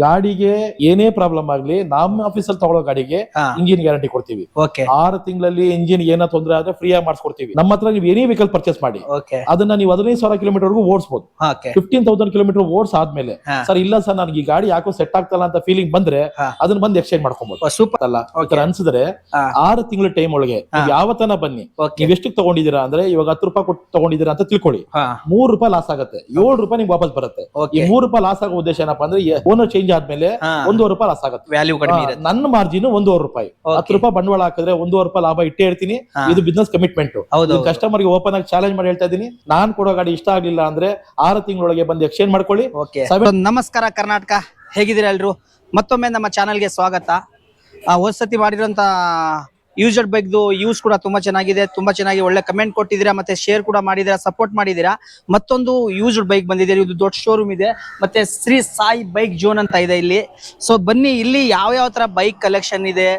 ಗಾಡಿಗೆ ಏನೇ ಪ್ರಾಬ್ಲಮ್ ಆಗ್ಲಿ ನಮ್ಮ ಆಫೀಸಲ್ಲಿ ತಗೊಳ್ಳೋ ಗಾಡಿಗೆ ಇಂಜಿನ್ ಗ್ಯಾರಂಟಿ ಕೊಡ್ತೀವಿ. ಆರು ತಿಂಗಳಲ್ಲಿ ಇಂಜಿನ್ ಏನೋ ತೊಂದರೆ ಆದ್ರೆ ಫ್ರೀ ಆಗಿ ಮಾಡಿಸ್ಕೊಡ್ತೀವಿ. ನಮ್ಮ ಹತ್ರ ನೀವು ಏನೇ ವೆಹಿಕಲ್ ಪರ್ಚೇಸ್ ಮಾಡಿ ಅದನ್ನ ನೀವು ಹದಿನೈದು ಸಾವಿರ ಕಿಲೋಮೀಟರ್ ವರೆಗೂ ಓಡಿಸಬಹುದು ಫಿಫ್ಟೀನ್ ತೌಸಂಡ್ ಕಿಲೋಮೀಟರ್ ಓಡ್ಸ್ ಆದ್ಮೇಲೆ ಸರ್ ಇಲ್ಲ ಸರ್ ನನಗೆ ಈ ಗಾಡಿ ಯಾಕೋ ಸೆಟ್ ಆಗ್ತಲ್ಲ ಅಂತ ಫೀಲಿಂಗ್ ಬಂದ್ರೆ ಅದನ್ನ ಬಂದು ಎಕ್ಸ್ಚೇಂಜ್ ಮಾಡ್ಕೊಬಹುದು ಸೂಪರ್ ಅಲ್ಲ ಅನ್ಸಿದ್ರೆ. ಆರು ತಿಂಗಳ ಟೈಮ್ ಒಳಗೆ ನೀವು ಯಾವ ತನ ಬನ್ನಿ ನೀವ್ ಎಷ್ಟಕ್ಕೆ ತಗೊಂಡಿದ್ದೀರಾ ಅಂದ್ರೆ ಇವಾಗ ಹತ್ತು ರೂಪಾಯಿ ಕೊಟ್ಟು ತಗೊಂಡಿದ್ದೀರಾ ಅಂತ ತಿಳ್ಕೊಳ್ಳಿ. ಮೂರು ರೂಪಾಯಿ ಲಾಸ್ ಆಗುತ್ತೆ. ಏಳು ರೂಪಾಯಿ ನಿಮ್ಗೆ ವಾಪಸ್ ಬರುತ್ತೆ. ಈ ಮೂರು ರೂಪಾಯಿ ಲಾಸ್ ಆಗೋ ಉದ್ದೇಶ ಏನಪ್ಪಾ ಅಂದ್ರೆ ಓನರ್ ಚೇಂಜ್ ಆದ್ಮೇಲೆ ಹಾ. ಒಂದೂವರೆ ರೂಪಾಯಿ ಲಾಸ್ ಆಗುತ್ತೆ. ವ್ಯಾಲ್ಯೂ ಕಡಿಮೆ ನನ್ನ ಮಾರ್ಜಿನ್ ಒಂದೂವರೆ ರೂಪಾಯಿ. ಹತ್ತು ರೂಪಾಯಿ ಬಂಡವಾಳ ಹಾಕಿದ್ರೆ ಒಂದೂವರೆ ರೂಪಾಯಿ ಲಾಭ ಇಟ್ಟೇ ಇರ್ತೀನಿ. ಇದು ಬಿಸ್ನೆಸ್ ಕಮಿಟ್ಮೆಂಟ್ ಹೌದು ಕಸ್ಟಮರ್ಗೆ ಓಪನ್ ಆಗಿ ಚಾಲೆಂಜ್ ಮಾಡಿ ಹೇಳ್ತಾ ಇದೀನಿ ನಾನ್ ಕೊಡೋ ಗಾಡಿ ಇಷ್ಟ ಆಗ್ಲಿಲ್ಲ ಅಂದ್ರೆ ಆರು ತಿಂಗಳೊಳಗೆ ಬಂದು ಎಕ್ಸ್ಚೇಂಜ್ ಮಾಡ್ಕೊಳ್ಳಿ. ನಮಸ್ಕಾರ ಕರ್ನಾಟಕ. ಹೇಗಿದ್ದೀರಾ ಎಲ್ರು? ಮತ್ತೊಮ್ಮೆ ನಮ್ಮ ಚಾನಲ್ಗೆ ಸ್ವಾಗತ. ಆ, ಹೋದ್ ಸತಿ ಮಾಡಿರೋಂಥ ಯೂಸ್ಡ್ ಬೈಕ್ದು ಯೂಸ್ ಕೂಡ ತುಂಬಾ ಚೆನ್ನಾಗಿದೆ, ತುಂಬಾ ಚೆನ್ನಾಗಿ ಒಳ್ಳೆ ಕಮೆಂಟ್ ಕೊಟ್ಟಿದ್ದೀರಾ, ಮತ್ತೆ ಶೇರ್ ಕೂಡ ಮಾಡಿದ್ದೀರಾ ಸಪೋರ್ಟ್ ಮಾಡಿದ್ದೀರಾ. ಮತ್ತೊಂದು ಯೂಸ್ಡ್ ಬೈಕ್ ಬಂದಿದೆ, ಇದು ದೊಡ್ಡ ಶೋರೂಮ್ ಇದೆ. ಮತ್ತೆ ಶ್ರೀ ಸಾಯಿ ಬೈಕ್ ಜೋನ್ ಅಂತ ಇದೆ ಇಲ್ಲಿ. ಸೊ ಬನ್ನಿ, ಇಲ್ಲಿ ಯಾವ ಯಾವ ತರ ಬೈಕ್ ಕಲೆಕ್ಷನ್ ಇದೆ,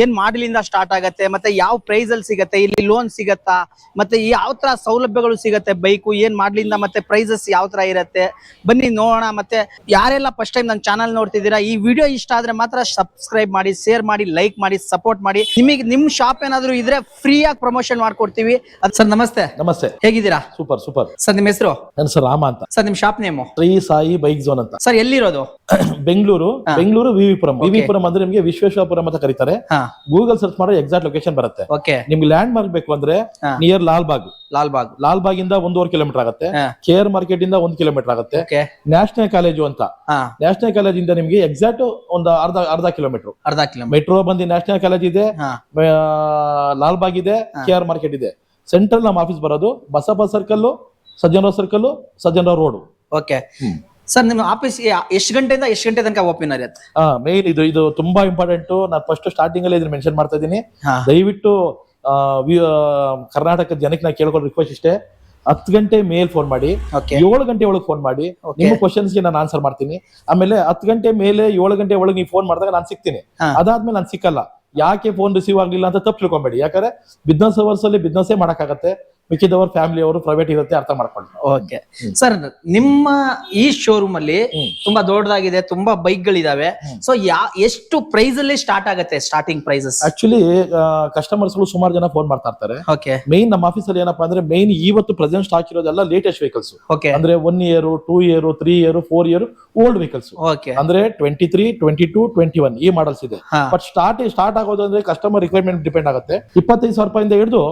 ಏನ್ ಮಾಡಲಿಂದ ಸ್ಟಾರ್ಟ್ ಆಗತ್ತೆ, ಮತ್ತೆ ಯಾವ ಪ್ರೈಸ್ ಅಲ್ಲಿ ಸಿಗತ್ತೆ, ಇಲ್ಲಿ ಲೋನ್ ಸಿಗತ್ತಾ, ಮತ್ತೆ ಯಾವ ತರ ಸೌಲಭ್ಯಗಳು ಸಿಗತ್ತೆ ಬೈಕು ಏನ್ ಮಾಡ್ಲಿಂದ, ಮತ್ತೆ ಪ್ರೈಸಸ್ ಯಾವ ತರ ಇರತ್ತೆ. ಬನ್ನಿ, ನೋಡೋಣ, ಮತ್ತೆ ಯಾರೆಲ್ಲ ಫಸ್ಟ್ ಟೈಮ್ ನನ್ನ ಚಾನಲ್ ನೋಡ್ತಿದ್ದೀರಾ, ಈ ವಿಡಿಯೋ ಇಷ್ಟ ಆದ್ರೆ ಮಾತ್ರ ಸಬ್ಸ್ಕ್ರೈಬ್ ಮಾಡಿ ಶೇರ್ ಮಾಡಿ ಲೈಕ್ ಮಾಡಿ ಸಪೋರ್ಟ್ ಮಾಡಿ. ನಿಮಗೆ ನಿಮ್ ಶಾಪ್ ಏನಾದ್ರು ಇದ್ರೆ ಫ್ರೀ ಆಗಿ ಪ್ರಮೋಷನ್ ಮಾಡ್ಕೊಡ್ತೀವಿ. ಅದ್ ಸರ್ ನಮಸ್ತೆ. ನಮಸ್ತೆ. ಹೇಗಿದ್ದೀರಾ? Super super. ಸರ್ ನಿಮ್ಮ ಹೆಸರು? ನನ್ನ ಸರ್ ರಾಮ ಅಂತ. ಸರ್ ನಿಮ್ shop name Shri Sai bike zone ಅಂತ. ಸರ್ ಎಲ್ಲಿರೋದು? ಬೆಂಗಳೂರು ಬೆಂಗಳೂರು ವಿವಿಪುರಂ. ವಿವಿಪುರಂ ಅಂದ್ರೆ ನಿಮ್ಗೆ ವಿಶ್ವೇಶ್ವರಪುರಂ ಅಂತ ಕರೀತಾರೆ. ಗೂಗಲ್ ಸರ್ಚ್ ಮಾಡಿದ್ರೆ ಎಕ್ಸಾಕ್ಟ್ ಲೊಕೇಶನ್ ಬರುತ್ತೆ. ನಿಮ್ಗೆ ಲ್ಯಾಂಡ್ ಮಾರ್ಕ್ ಬೇಕು ಅಂದ್ರೆ ನಿಯರ್ ಲಾಲ್ ಬಾಗ್ ಲಾಲ್ ಬಾಗ್ ಲಾಲ್ ಬಾಗ್ ಇಂದ ಒಂದೂವರೆ ಕಿಲೋಮೀಟರ್ ಆಗುತ್ತೆ. ಕೆ ಆರ್ ಮಾರ್ಕೆಟ್ ಇಂದ ಒಂದ್ ಕಿಲೋಮೀಟರ್ ಆಗುತ್ತೆ. ನ್ಯಾಷನಲ್ ಕಾಲೇಜು ಅಂತ. ನ್ಯಾಷನಲ್ ಕಾಲೇಜ್ ಇಂದ ನಿಮ್ಗೆ ಎಕ್ಸಾಕ್ಟ್ ಒಂದು ಅರ್ಧ ಅರ್ಧ ಕಿಲೋಮೀಟರ್ ಅರ್ಧ ಕಿಲೋಮೀಟರ್ ಮೆಟ್ರೋ ಬಂದು ನ್ಯಾಷನಲ್ ಕಾಲೇಜ್ ಇದೆ. ಲಾಲ್ ಬಾಗ್ ಇದೆ ಕೆಆರ್ ಕೆ ಆರ್ ಮಾರ್ಕೆಟ್ ಇದೆ. ಸೆಂಟ್ರಲ್ ನಮ್ಮ ಆಫೀಸ್ ಬರೋದು Basappa circle Sajjanarao circle Sajjanarao road okay sir ನಿಮ್ಮ ಆಫೀಸ್ ಎಷ್ಟು ಗಂಟೆಯಿಂದ ಎಷ್ಟು ಗಂಟೆ ತನಕ ಓಪನ್ ಇರುತ್ತೆ ಮೇನ್ ಇದು ಇದು ತುಂಬಾ ಇಂಪಾರ್ಟೆಂಟ್ ನಾನು ಫಸ್ಟ್ ಸ್ಟಾರ್ಟಿಂಗ್ ಅಲ್ಲಿ ಇದನ್ನ ಮೆನ್ಷನ್ ಮಾಡ್ತಾ ಇದ್ದೀನಿ. ದಯವಿಟ್ಟು ಕರ್ನಾಟಕದ ಜನಕ್ಕೆ ನಾ ಕೇಳ್ಕೊಳ್ಳೋ ರಿಕ್ವೆಸ್ಟ್ ಇಷ್ಟೇ. ಹತ್ತು ಗಂಟೆ ಮೇಲ್ ಫೋನ್ ಮಾಡಿ. ಏಳು ಗಂಟೆ ಒಳಗೆ ಫೋನ್ ಮಾಡಿ. ನಿಮ್ಮ ಕ್ವಶನ್ಸ್ಗೆ ನಾನು ಆನ್ಸರ್ ಮಾಡ್ತೀನಿ. ಆಮೇಲೆ ಹತ್ತು ಗಂಟೆ ಮೇಲೆ ಏಳು ಗಂಟೆ ಒಳಗೆ ನೀವು ಫೋನ್ ಮಾಡಿದಾಗ ನಾನು ಸಿಗ್ತೀನಿ. ಅದಾದ್ಮೇಲೆ ನಾನು ಸಿಕ್ಕಲ್ಲ. ಯಾಕೆ ಫೋನ್ ರಿಸೀವ್ ಆಗ್ಲಿಲ್ಲ ಅಂತ ತಪ್ಪು ತಿಳ್ಕೊಬೇಡಿ. ಯಾಕಂದ್ರೆ ಬಿಸ್ನೆಸ್ ಅವರ್ಸ್ ಅಲ್ಲಿ ಬಿಸ್ನೆಸ್ ಮಾಡಕ್ಕಾಗತ್ತೆ. ಮಿಕ್ಕಿದವರು ಫ್ಯಾಮಿಲಿ ಅವರು ಪ್ರೈವೇಟ್ ಇರುತ್ತೆ ಅರ್ಥ ಮಾಡ್ಕೊಳ್ಳಿ. ಓಕೆ ಸರ್ ನಿಮ್ಮ ಈ ಶೋರೂಮ್ ಅಲ್ಲಿ ತುಂಬಾ ದೊಡ್ಡದಾಗಿದೆ ತುಂಬಾ ಬೈಕ್ ಗಳಿದಾವೆ. ಸೊ ಯಾ ಎಷ್ಟು ಪ್ರೈಸ್ ಅಲ್ಲಿ ಸ್ಟಾರ್ಟ್ ಆಗುತ್ತೆ ಸ್ಟಾರ್ಟಿಂಗ್ ಪ್ರೈಸಸ್ ಆಕ್ಚುಲಿ ಕಸ್ಟಮರ್ಸ್ಗಳು ಸುಮಾರು ಜನ ಫೋನ್ ಮಾಡ್ತಾ ಇರ್ತಾರೆ. ಓಕೆ ಮೈನ್ ನಮ್ಮ ಆಫೀಸ್ ಅಲ್ಲಿ ಏನಪ್ಪಾ ಅಂದ್ರೆ ಮೈನ್ ಇವತ್ತು ಪ್ರೆಸೆಂಟ್ ಸ್ಟಾಕ್ ಇರೋದೆಲ್ಲ ಲೇಟೆಸ್ಟ್ ವೆಹಿಕಲ್ಸ್ ಓಕೆ ಅಂದ್ರೆ one year two year three year four year old vehicles okay ಅಂದ್ರೆ twenty three twenty two twenty one ಈ ಮಾಡಲ್ಸ್ ಇದೆ. ಬಟ್ ಸ್ಟಾರ್ಟ್ ಸ್ಟಾರ್ಟ್ ಆಗೋದು ಅಂದ್ರೆ ಕಸ್ಟಮರ್ ರಿಕ್ವೈರ್ಮೆಂಟ್ ಡಿಪೆಂಡ್ ಆಗುತ್ತೆ. ಇಪ್ಪತ್ತೈದು ಸಾವಿರ ರೂಪಾಯಿಂದ ಹಿಡಿದು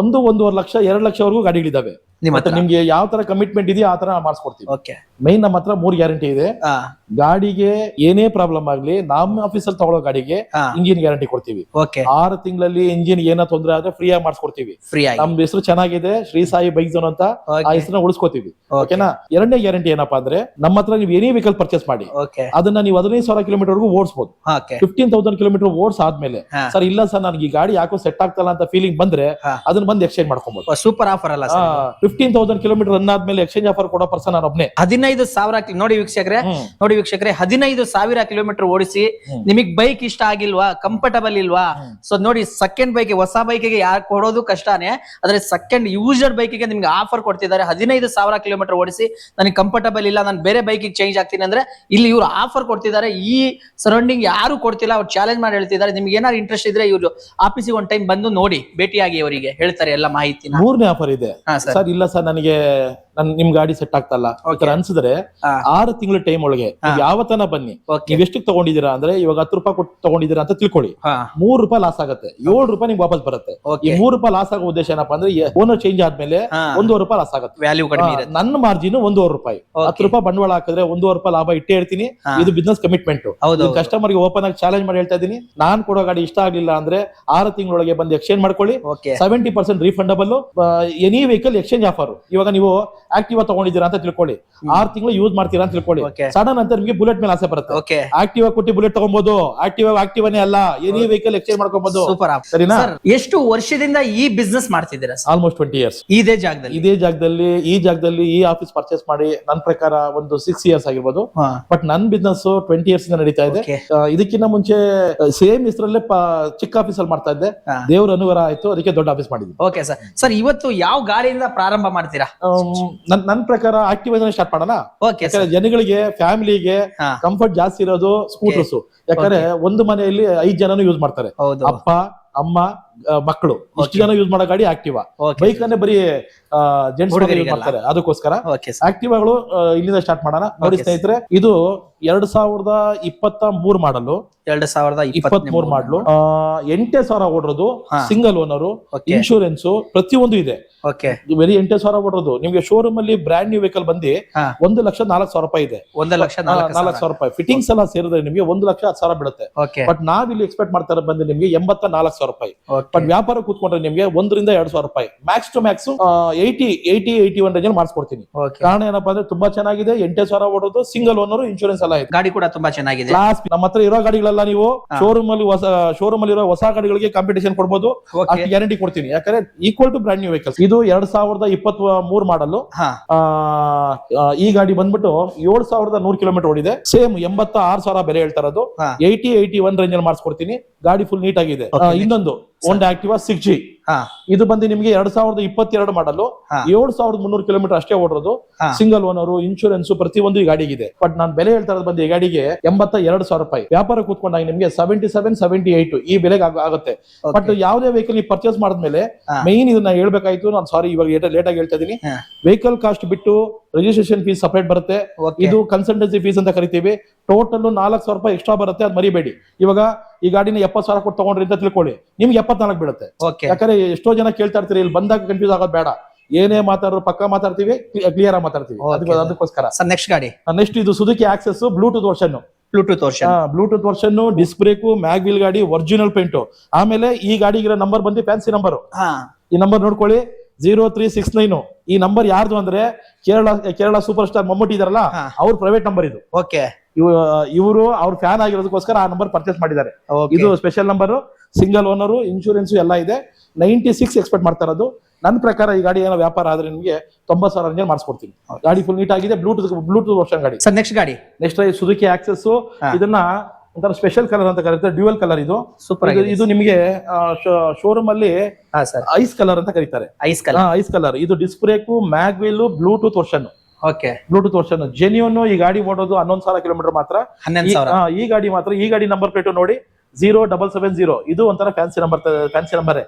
ಒಂದು ಒಂದೂವರೆ ಲಕ್ಷ ಎರಡು ಲಕ್ಷವರೆಗೂ ಗಾಡಿಗಳಿದಾವೆ ನಿಮ್ಮ ಹತ್ರ. ನಿಮ್ಗೆ ಯಾವ ತರ ಕಮಿಟ್ಮೆಂಟ್ ಇದೆಯೋ ಆ ತರ ಮಾಡಿಸ್ಕೊಡ್ತೀವಿ. ಓಕೆ ಮೈನ್ ನಮ್ಮ ಹತ್ರ ಮೂರ್ ಗ್ಯಾರಂಟಿ ಇದೆ. ಹಾ. ಗಾಡಿಗೆ ಏನೇ ಪ್ರಾಬ್ಲಮ್ ಆಗ್ಲಿ ನಮ್ಮ ಆಫೀಸಲ್ಲಿ ತಗೊಳ್ಳೋ ಗಾಡಿಗೆ ಹಾ. ಇಂಜಿನ್ ಗ್ಯಾರಂಟಿ ಕೊಡ್ತೀವಿ. ಓಕೆ ಆರು ತಿಂಗಳಲ್ಲಿ ಇಂಜಿನ್ ಏನೋ ತೊಂದ್ರೆ ಆದ್ರೆ ಫ್ರೀ ಆಗಿ ಮಾಡಿಸ್ಕೊಡ್ತೀವಿ. ಫ್ರೀ ಆಗಿ. ನಮ್ ಹೆಸರು ಚೆನ್ನಾಗಿದೆ ಶ್ರೀ ಸಾಯಿ ಬೈಕ್ ಜೋನ್ ಅಂತ ಆ ಹೆಸರು ಹೆಸರನ್ನ ಉಳಿಸ್ಕೋತೀವಿ. ಓಕೆ ಓಕೆನಾ ಎರಡನೇ ಗ್ಯಾರಂಟಿ ಏನಪ್ಪಾ ಅಂದ್ರೆ ನಮ್ಮ ಹತ್ರ ನೀವು ಏನೇ ವೆಹಿಕಲ್ ಪರ್ಚೇಸ್ ಮಾಡಿ ಓಕೆ ಅದನ್ನ ನೀವು ಹದಿನೈದು ಸಾವಿರ ಕಿಲೋಮೀಟರ್ ವರೆಗೂ ಓಡಿಸಬಹುದು ಓಕೆ ಫಿಫ್ಟೀನ್ ತೌಸಂಡ್ ಕಿಲೋಮೀಟರ್ ಓಡ್ಸ್ ಆದ್ಮೇಲೆ ಹಾ. ಸರ್ ಇಲ್ಲ ಸರ್ ನನಗೆ ಈ ಗಾಡಿ ಯಾಕೋ ಸೆಟ್ ಆಗ್ತಲ್ಲ ಅಂತ ಫೀಲಿಂಗ್ ಬಂದ್ರೆ ಹಾ. ಅದನ್ನ ಬಂದು ಎಕ್ಸ್ಚೇಂಜ್ ಮಾಡ್ಕೊಬಹುದು ಸೂಪರ್ ಆಫರ್ ಅಲ್ಲ sir fifteen thousand kilometre run ಆದ್ಮೇಲೆ ಎಕ್ಸ್ಚೇಂಜ್ ಆಫರ್ ಕೊಡೋ ಪರ್ಸನ್ ಒಬ್ನೇ? ಹದಿನೈದು ಸಾವಿರ ಕಿ- ನೋಡಿ ವೀಕ್ಷಕರೇ ನೋಡಿ ವೀಕ್ಷಕರೇ ಹದಿನೈದು ಸಾವಿರ ಕಿಲೋಮೀಟರ್ ಓಡಿಸಿ. ನಿಮಗ್ ಬೈಕ್ ಇಷ್ಟ ಆಗಿಲ್ವಾ ಕಂಫರ್ಟಬಲ್ ಇಲ್ವಾ. ಸೊ ನೋಡಿ ಸೆಕೆಂಡ್ ಬೈಕ್ ಹೊಸ ಬೈಕಿಗೆ ಯಾರು ಕೊಡೋದು ಕಷ್ಟನೇ ಆದ್ರೆ ಸೆಕೆಂಡ್ ಯೂಸರ್ ಬೈಕಿಗೆ ನಿಮ್ಗೆ ಆಫರ್ ಕೊಡ್ತಿದ್ದಾರೆ. ಹದಿನೈದು ಸಾವಿರ ಕಿಲೋಮೀಟರ್ ಓಡಿಸಿ ನನಗೆ ಕಂಫರ್ಟಬಲ್ ಇಲ್ಲ ನಾನು ಬೇರೆ ಬೈಕಿಗೆ ಚೇಂಜ್ ಆಗ್ತೀನಿ ಅಂದ್ರೆ ಇಲ್ಲಿ ಇವ್ರು ಆಫರ್ ಕೊಡ್ತಿದ್ದಾರೆ. ಈ ಸರೌಂಡಿಂಗ್ ಯಾರು ಕೊಡ್ತಿಲ್ಲ ಅವ್ರು ಚಾಲೆಂಜ್ ಮಾಡಿ ಹೇಳ್ತಿದ್ದಾರೆ. ನಿಮ್ಗೆ ಏನಾದ್ರು ಇಂಟ್ರೆಸ್ಟ್ ಇದ್ರೆ ಇವರು ಆಫೀಸಿಗೆ ಒಂದ್ ಟೈಮ್ ಬಂದು ನೋಡಿ ಭೇಟಿಯಾಗಿ ಅವರಿಗೆ ಹೇಳ್ತಾರೆ ಎಲ್ಲ ಮಾಹಿತಿ ಮೂರನೇ ಆಫರ್ ಇದೆ. ಹಾ ಸರ್. ಸರ್ ಇಲ್ಲ ಸರ್ ನನಗೆ ನನ್ ನಿಮ್ ಗಾಡಿ ಸೆಟ್ ಆಗ್ತಲ್ಲ. ಈ ಅನ್ಸಿದ್ರೆ. ಆರು ತಿಂಗಳ ಟೈಮ್ ಒಳಗೆ ಯಾವತನ ಯಾವ ಬನ್ನಿ. ನೀವ್ ಎಷ್ಟಕ್ಕೆ ತಗೊಂಡಿದ್ದೀರಾ ಅಂದ್ರೆ ಇವಾಗ ಹತ್ತು ರೂಪಾಯಿ ಕೊಟ್ಟು ತಗೊಂಡಿದ್ದೀರಾ ಅಂತ ತಿಳ್ಕೊಳ್ಳಿ. ಮೂರ್ ರೂಪಾಯಿ ಲಾಸ್ ಆಗುತ್ತೆ. ಏಳು ರೂಪಾಯಿ ನಿಮ್ಗೆ ವಾಪಸ್ ಬರುತ್ತೆ. ಈ ಮೂರ್ ರೂಪಾಯಿ ಲಾಸ್ ಆಗೋ ಉದ್ದೇಶ ಏನಪ್ಪಾ ಅಂದ್ರೆ ಓನರ್ ಚೇಂಜ್ ಆದ್ಮೇಲೆ ಒಂದೂವರೆ ರೂಪಾಯಿ ಲಾಸ್ ಆಗುತ್ತೆ. ವ್ಯಾಲ್ಯೂ ನನ್ನ ಮಾರ್ಜಿನ್ ಒಂದೂವರೆ ರೂಪಾಯಿ. ಹತ್ತು ರೂಪಾಯಿ ಬಂಡವಾಳ ಹಾಕಿದ್ರೆ ಒಂದೂವರೆ ರೂಪಾಯಿ ಲಾಭ ಇಟ್ಟೇ ಇರ್ತೀನಿ ಇದು ಬಿಸ್ನೆಸ್ ಕಮಿಟ್ಮೆಂಟ್ ಕಸ್ಟಮರ್ಗೆ ಓಪನ್ ಆಗಿ ಚಾಲೆಂಜ್ ಮಾಡಿ ಹೇಳ್ತಾ ಇದೀನಿ ನಾನ್ ಕೊಡೋ ಗಾಡಿ ಇಷ್ಟ ಆಗಲಿಲ್ಲ ಅಂದ್ರೆ ಆರು ತಿಂಗಳೊಳಗೆ ಬಂದು ಎಕ್ಸ್ಚೇಂಜ್ ಮಾಡ್ಕೊಳ್ಳಿ. Seventy percent refundable any vehicle exchange offer ಇವಾಗ ನೀವು ಆಕ್ಟಿವಾ ತಗೊಂಡಿದ್ದೀರಾ ಅಂತ ತಿಳ್ಕೊಳ್ಳಿ. ಆರ್ ತಿಂಗಳು ಯೂಸ್ ಮಾಡ್ತೀರಾ ಅಂತ ತಿಳ್ಕೊಳ್ಳಿ. ಸಡನ್ ಅಂತ ನಿಮಗೆ ಬುಲೆಟ್ ಮೇಲೆ ಆಸೆ ಬರುತ್ತೆ. ಆಕ್ಟಿವಾ ಕೊಟ್ಟು ಬುಲೆಟ್ ತಗೊಬಹುದು ಆಕ್ಟಿವಾ ಆಕ್ಟಿವಾನೇ ಅಲ್ಲ. ಎನಿ ವೆಹಿಕಲ್ ಎಕ್ಸ್ಚೇಂಜ್ ಮಾಡ್ಕೊಬಹುದು ಸೂಪರ್ ಸರಿನಾ? ಸರ್ ಎಷ್ಟು ವರ್ಷದಿಂದ ಈ ಬಿಸ್ನೆಸ್ ಮಾಡ್ತಿದ್ದೀರಾ ಆಲ್ಮೋಸ್ಟ್ ಟ್ವೆಂಟಿ ಇಯರ್ಸ್ ಇದೇ ಜಾಗದಲ್ಲಿ. ಇದೇ ಜಾಗದಲ್ಲಿ ಈ ಜಾಗದಲ್ಲಿ ಈ ಆಫೀಸ್ ಪರ್ಚೇಸ್ ಮಾಡಿ ನನ್ನ ಪ್ರಕಾರ ಒಂದು ಸಿಕ್ಸ್ ಇಯರ್ಸ್ ಆಗಿರ್ಬೋದು. ಬಟ್ ನನ್ ಬಿಸ್ನೆಸ್ ಟ್ವೆಂಟಿ ಇಯರ್ಸ್ ಇಂದ ನಡೀತಾ ಇದೆ. ಇದಕ್ಕಿಂತ ಮುಂಚೆ ಸೇಮ್ ಹೆಸರಲ್ಲೇ ಚಿಕ್ಕ ಆಫೀಸ್ ಅಲ್ಲಿ ಮಾಡ್ತಾ ಇದ್ದೆ. ದೇವ್ರ ಅನುಗ್ರಹ ಆಯ್ತು. ಅದಕ್ಕೆ ದೊಡ್ಡ ಆಫೀಸ್ ಮಾಡಿದ್ವಿ ಓಕೆ ಸರ್ ಸರ್ ಇವತ್ತು ಯಾವ ಗಾಡಿಯಿಂದ ಪ್ರಾರಂಭ ಮಾಡ್ತೀರಾ? ನನ್ ನನ್ ಪ್ರಕಾರ ಆಕ್ಟಿವ್ ಸ್ಟಾರ್ಟ್ ಮಾಡೋಣ. ಓಕೆ ಸರ್ ಯಾಕಂದ್ರೆ ಜನಗಳಿಗೆ ಫ್ಯಾಮಿಲಿಗೆ ಹಾ. ಕಂಫರ್ಟ್ ಜಾಸ್ತಿ ಇರೋದು ಸ್ಕೂಟರ್ಸ್ ಯಾಕಂದ್ರೆ ಒಂದು ಮನೆಯಲ್ಲಿ ಐದ್ ಜನನು ಯೂಸ್ ಮಾಡ್ತಾರೆ. ಹೌದು. ಅಪ್ಪ ಅಮ್ಮ ಮಕ್ಕಳು. ಇಷ್ಟು ಜನ ಯೂಸ್ ಮಾಡೋ ಗಾಡಿ ಆಕ್ಟಿವಾ ಬೈಕ್ ಅನ್ನೇ ಬರೀ ಜೆಂಟ್ಸ್ ಯೂಸ್ ಮಾಡ್ತಾರೆ. ಅದಕ್ಕೋಸ್ಕರ. ಆಕ್ಟಿವಾಗಳು ಇಲ್ಲಿಂದ ಸ್ಟಾರ್ಟ್ ಮಾಡೋಣ. ನೋಡಿ ಸ್ನೇಹಿತರೆ ಇದು ಎರಡ್ ಸಾವಿರದ ಇಪ್ಪತ್ತ ಮೂರ್ ಮಾಡಲು. ಎರಡ್ ಸಾವಿರದ ಇಪ್ಪತ್ತ್ ಮೂರ್ ಮಾಡಲು. ಎಂಟೇ ಸಾವಿರ ಓಡಿರೋದು ಸಿಂಗಲ್ ಓನರ್ ಇನ್ಶೂರೆನ್ಸ್ ಪ್ರತಿಯೊಂದು ಇದೆ. ಬರೀ ಎಂಟೇ ಸಾವಿರ ಓಡೋದು ನಿಮ್ಗೆ ಶೋರೂಮ್ ಅಲ್ಲಿ ಬ್ರಾಂಡ್ ನ್ಯೂ ವೆಹಿಕಲ್ ಬಂದು ಒಂದು ಲಕ್ಷ ನಾಲ್ಕು ಸಾವಿರ ರೂಪಾಯಿ ಇದೆ. ಒಂದು ಲಕ್ಷ ನಾಲ್ಕು ಸಾವಿರ. ರೂಪಾಯಿ. ಫಿಟ್ಟಿಂಗ್ಸ್ ಎಲ್ಲ ಸೇರಿದ್ರೆ ನಿಮಗೆ ಒಂದು ಲಕ್ಷ ಹತ್ತು ಸಾವಿರ ಬೀಳುತ್ತೆ. ಬಟ್ ನಾವ್ ಇಲ್ಲಿ ಎಕ್ಸ್ಪೆಕ್ಟ್ ಮಾಡ್ತಾರೆ ಬಂದ್ರೆ ನಿಮಗೆ ಎಂಬತ್ತ ನಾಲ್ಕು ಸಾವಿರ ರೂಪಾಯಿ. ಬಟ್ ವ್ಯಾಪಾರ ಕೂತ್ಕೊಂಡ್ರೆ ನಿಮ್ಗೆ ಒಂದರಿಂದ ಎರಡ್ ಸಾವಿರ ರೂಪಾಯಿ. Max to max eighty eighty eighty one range ಮಾಡಿಸ್ಕೊಡ್ತೀನಿ. ಕಾರಣ ಏನಪ್ಪಾ ಅಂದ್ರೆ ತುಂಬಾ ಚೆನ್ನಾಗಿದೆ ಎಂಟೇ ಸಾವಿರ ಓಡೋದು ಸಿಂಗಲ್ ಓನರ್ ಇನ್ಶೂರೆನ್ಸ್ ಎಲ್ಲ ಇದೆ ಗಾಡಿ ಕೂಡ ತುಂಬಾ ಚೆನ್ನಾಗಿದೆ. ನಮ್ಮ ಹತ್ರ ಇರೋ ಗಾಡಿಗಳೆಲ್ಲ ನೀವು. ಶೋರೂಮ್ ಅಲ್ಲಿ ಹೊಸ ಶೋರೂಮ್ ಅಲ್ಲಿ ಇರೋ ಹೊಸ ಗಾಡಿಗಳಿಗೆ ಕಾಂಪಿಟೇಷನ್ ಕೊಡಬಹುದು ಗ್ಯಾರಂಟಿ ಕೊಡ್ತೀನಿ. ಯಾಕಂದ್ರೆ equal to brand new vehicles ಇದು ಎರಡ್ ಸಾವಿರದ ಇಪ್ಪತ್ ಮೂರ್ ಮಾಡಲು ಈ ಗಾಡಿ ಬಂದ್ಬಿಟ್ಟು ಏಳ್ ಸಾವಿರದ ನೂರ್ ಕಿಲೋಮೀಟರ್ ಓಡಿದೆ. ಸೇಮ್ ಎಂಬತ್ತ ಆರ್ ಸಾವಿರ ಬೆಲೆ ಹೇಳ್ತಾರದು eighty eighty eighty one range ಅಲ್ಲಿ ಮಾಡಿಸ್ಕೊಡ್ತೀನಿ. ಗಾಡಿ ಫುಲ್ ನೀಟ್ ಆಗಿದೆ. ಇನ್ನೊಂದು. ಒಂದು ಆಕ್ಟಿವಾ ಸಿಕ್ಸ್ ಜಿ ಹಾ ಇದು ಬಂದು ನಿಮ್ಗೆ ಎರಡ್ ಸಾವಿರದ ಇಪ್ಪತ್ತೆರಡು ಮಾಡಲು. ಏಳು ಸಾವಿರದ ಮುನ್ನೂರು ಕಿಲೋಮೀಟರ್ ಅಷ್ಟೇ ಓಡಿರೋದು ಸಿಂಗಲ್ ಓನರ್ ಇನ್ಶೂರೆನ್ಸ್ ಪ್ರತಿಯೊಂದು ಈ ಗಾಡಿಗಿದೆ. ಬಟ್ ನಾನು ಬೆಲೆ ಹೇಳ್ತಾ ಇರೋದು ಬಂದು ಈ ಗಾಡಿಗೆ ಎಂಬತ್ತ ಎರಡು ಸಾವಿರ ರೂಪಾಯಿ. ವ್ಯಾಪಾರ ಕೂತ್ಕೊಂಡಾಗ ನಿಮಗೆ ಸೆವೆಂಟಿ ಸೆವೆನ್ ಸೆವೆಂಟಿ ಏಟ್ ಈ ಬೆಲೆಗೆ ಆಗುತ್ತೆ. ಬಟ್ ಯಾವುದೇ ವೆಹಿಕಲ್ ನೀವು ಪರ್ಚೇಸ್ ಮಾಡಿದ್ಮೇಲೆ. ಮೈನ್ ಇದನ್ನ ಹೇಳ್ಬೇಕಾಯ್ತು. ನಾನು ಸಾರಿ ಇವಾಗ ಲೇಟ್ ಆಗಿ ಹೇಳ್ತಾ ಇದೀನಿ ವೆಹಿಕಲ್ ಕಾಸ್ಟ್ ಬಿಟ್ಟು ರಿಜಿಸ್ಟ್ರೇಷನ್ ಫೀಸ್ ಸಪರೇಟ್ ಬರುತ್ತೆ. ಇದು ಕನ್ಸಲ್ಟೆನ್ಸಿ ಫೀಸ್ ಅಂತ ಕರಿತೀವಿ. ಟೋಟಲ್ ನಾಲ್ಕು ಸಾವಿರ ರೂಪಾಯಿ ಎಕ್ಸ್ಟ್ರಾ ಬರುತ್ತೆ. ಅದು ಮರಿಬೇಡಿ. ಇವಾಗ ಈ ಗಾಡಿನ ಎಪ್ಪತ್ತು ಸಾವಿರ ಕೊಟ್ಟು ತಗೊಂಡ್ರಿ ಅಂತ ತಿಳ್ಕೊಳ್ಳಿ. ನಿಮ್ಗೆ ಎಪ್ಪತ್ನಾಲ್ಕು ಬೀಳುತ್ತೆ. ಯಾಕಂದ್ರೆ ಎಷ್ಟೋ ಜನ ಕೇಳ್ತಾ ಇರ್ತೀರಿ ಇಲ್ಲಿ ಬಂದಾಗ ಕನ್ಫ್ಯೂಸ್ ಆಗೋದು ಬೇಡ. ಏನೇ ಮಾತಾಡೋರು ಪಕ್ಕ ಮಾತಾಡ್ತೀವಿ ಕ್ಲಿಯರ್ ಆಗಿ ಮಾತಾಡ್ತೀವಿ. ಅದಕ್ಕೆ- ಅದಕ್ಕೋಸ್ಕರ. ಸರ್ ನೆಕ್ಸ್ಟ್ ಗಾಡಿ. ನೆಕ್ಸ್ಟ್ ಇದು Suzuki Access Bluetooth version Bluetooth version Bluetooth version disc brake mag wheel ಗಾಡಿ ಒರಿಜಿನಲ್ ಪೇಂಟ್ ಆಮೇಲೆ ಈ ಗಾಡಿಗಿರೋ ನಂಬರ್ ಬಂದು ಫ್ಯಾನ್ಸಿ ನಂಬರ್ ಹಾ. ಈ ನಂಬರ್ ನೋಡ್ಕೊಳ್ಳಿ ಜೀರೋ ತ್ರೀ ಸಿಕ್ಸ್ ನೈನ್ ಈ ನಂಬರ್ ಯಾರ್ದು ಅಂದ್ರೆ ಕೇರಳ ಕೇರಳ ಸೂಪರ್ ಸ್ಟಾರ್ ಮಮ್ಮೂಟಿ ಇದಾರಲ್ಲ. ಅವ್ರ ಪ್ರೈವೇಟ್ ನಂಬರ್ ಇದು. ಓಕೆ ಇವರು ಅವ್ರ ಫ್ಯಾನ್ ಆಗಿರೋದಕ್ಕೋಸ್ಕರ ಆ ನಂಬರ್ ಪರ್ಚೇಸ್ ಮಾಡಿದ್ದಾರೆ. ಇದು special number single owner insurance ಎಲ್ಲ ಇದೆ. ನೈಂಟಿ ಸಿಕ್ಸ್ ಎಕ್ಸ್ಪೆಕ್ಟ್ ಮಾಡ್ತಾ ಇರೋದು. ನನ್ನ ಪ್ರಕಾರ ಈ ಗಾಡಿ ಏನೋ ವ್ಯಾಪಾರ ಆದ್ರೆ ನಿಮಗೆ ತೊಂಬತ್ತು ಸಾವಿರ ರೇಂಜ್ ಮಾಡಿಸ್ಕೊಡ್ತೀನಿ. ಗಾಡಿ ಫುಲ್ ನೀಟ್ ಆಗಿದೆ ಬ್ಲೂಟೂತ್ ಬ್ಲೂಟೂತ್ ಆಪ್ಷನ್ ಗಾಡಿ. ಸರ್ ನೆಕ್ಸ್ಟ್ ಗಾಡಿ. ನೆಕ್ಸ್ಟ್ ಸುಜುಕಿ ಆಕ್ಸೆಸ್ ಇದನ್ನ ಒಂಥರ ಸ್ಪೆಷಲ್ ಕಲರ್ ಅಂತ ಕರೀತಾರೆ ಡ್ಯೂಯಲ್ ಕಲರ್ ಇದು. ಸೂಪರ್ ಇದು- ನಿಮಗೆ ಶೋರೂಮ್ ಅಲ್ಲಿ ಐಸ್ ಕಲರ್ ಅಂತ ಕರೀತಾರೆ. ಐಸ್ ಕಲರ್ ಐಸ್ ಕಲರ್ ಇದು disc brake mag wheel Bluetooth version okay Bluetooth version genuine ಈ ಗಾಡಿ ಓಡೋದು ಹನ್ನೊಂದು ಸಾವಿರ ಕಿಲೋಮೀಟರ್ ಮಾತ್ರ. ಈ ಗಾಡಿ ಮಾತ್ರ. ಈ ಗಾಡಿ ನಂಬರ್ ಪ್ಲೇಟ್ ನೋಡಿ. Zero double seven zero. ಇದು ಒಂಥರ fancy number fancy number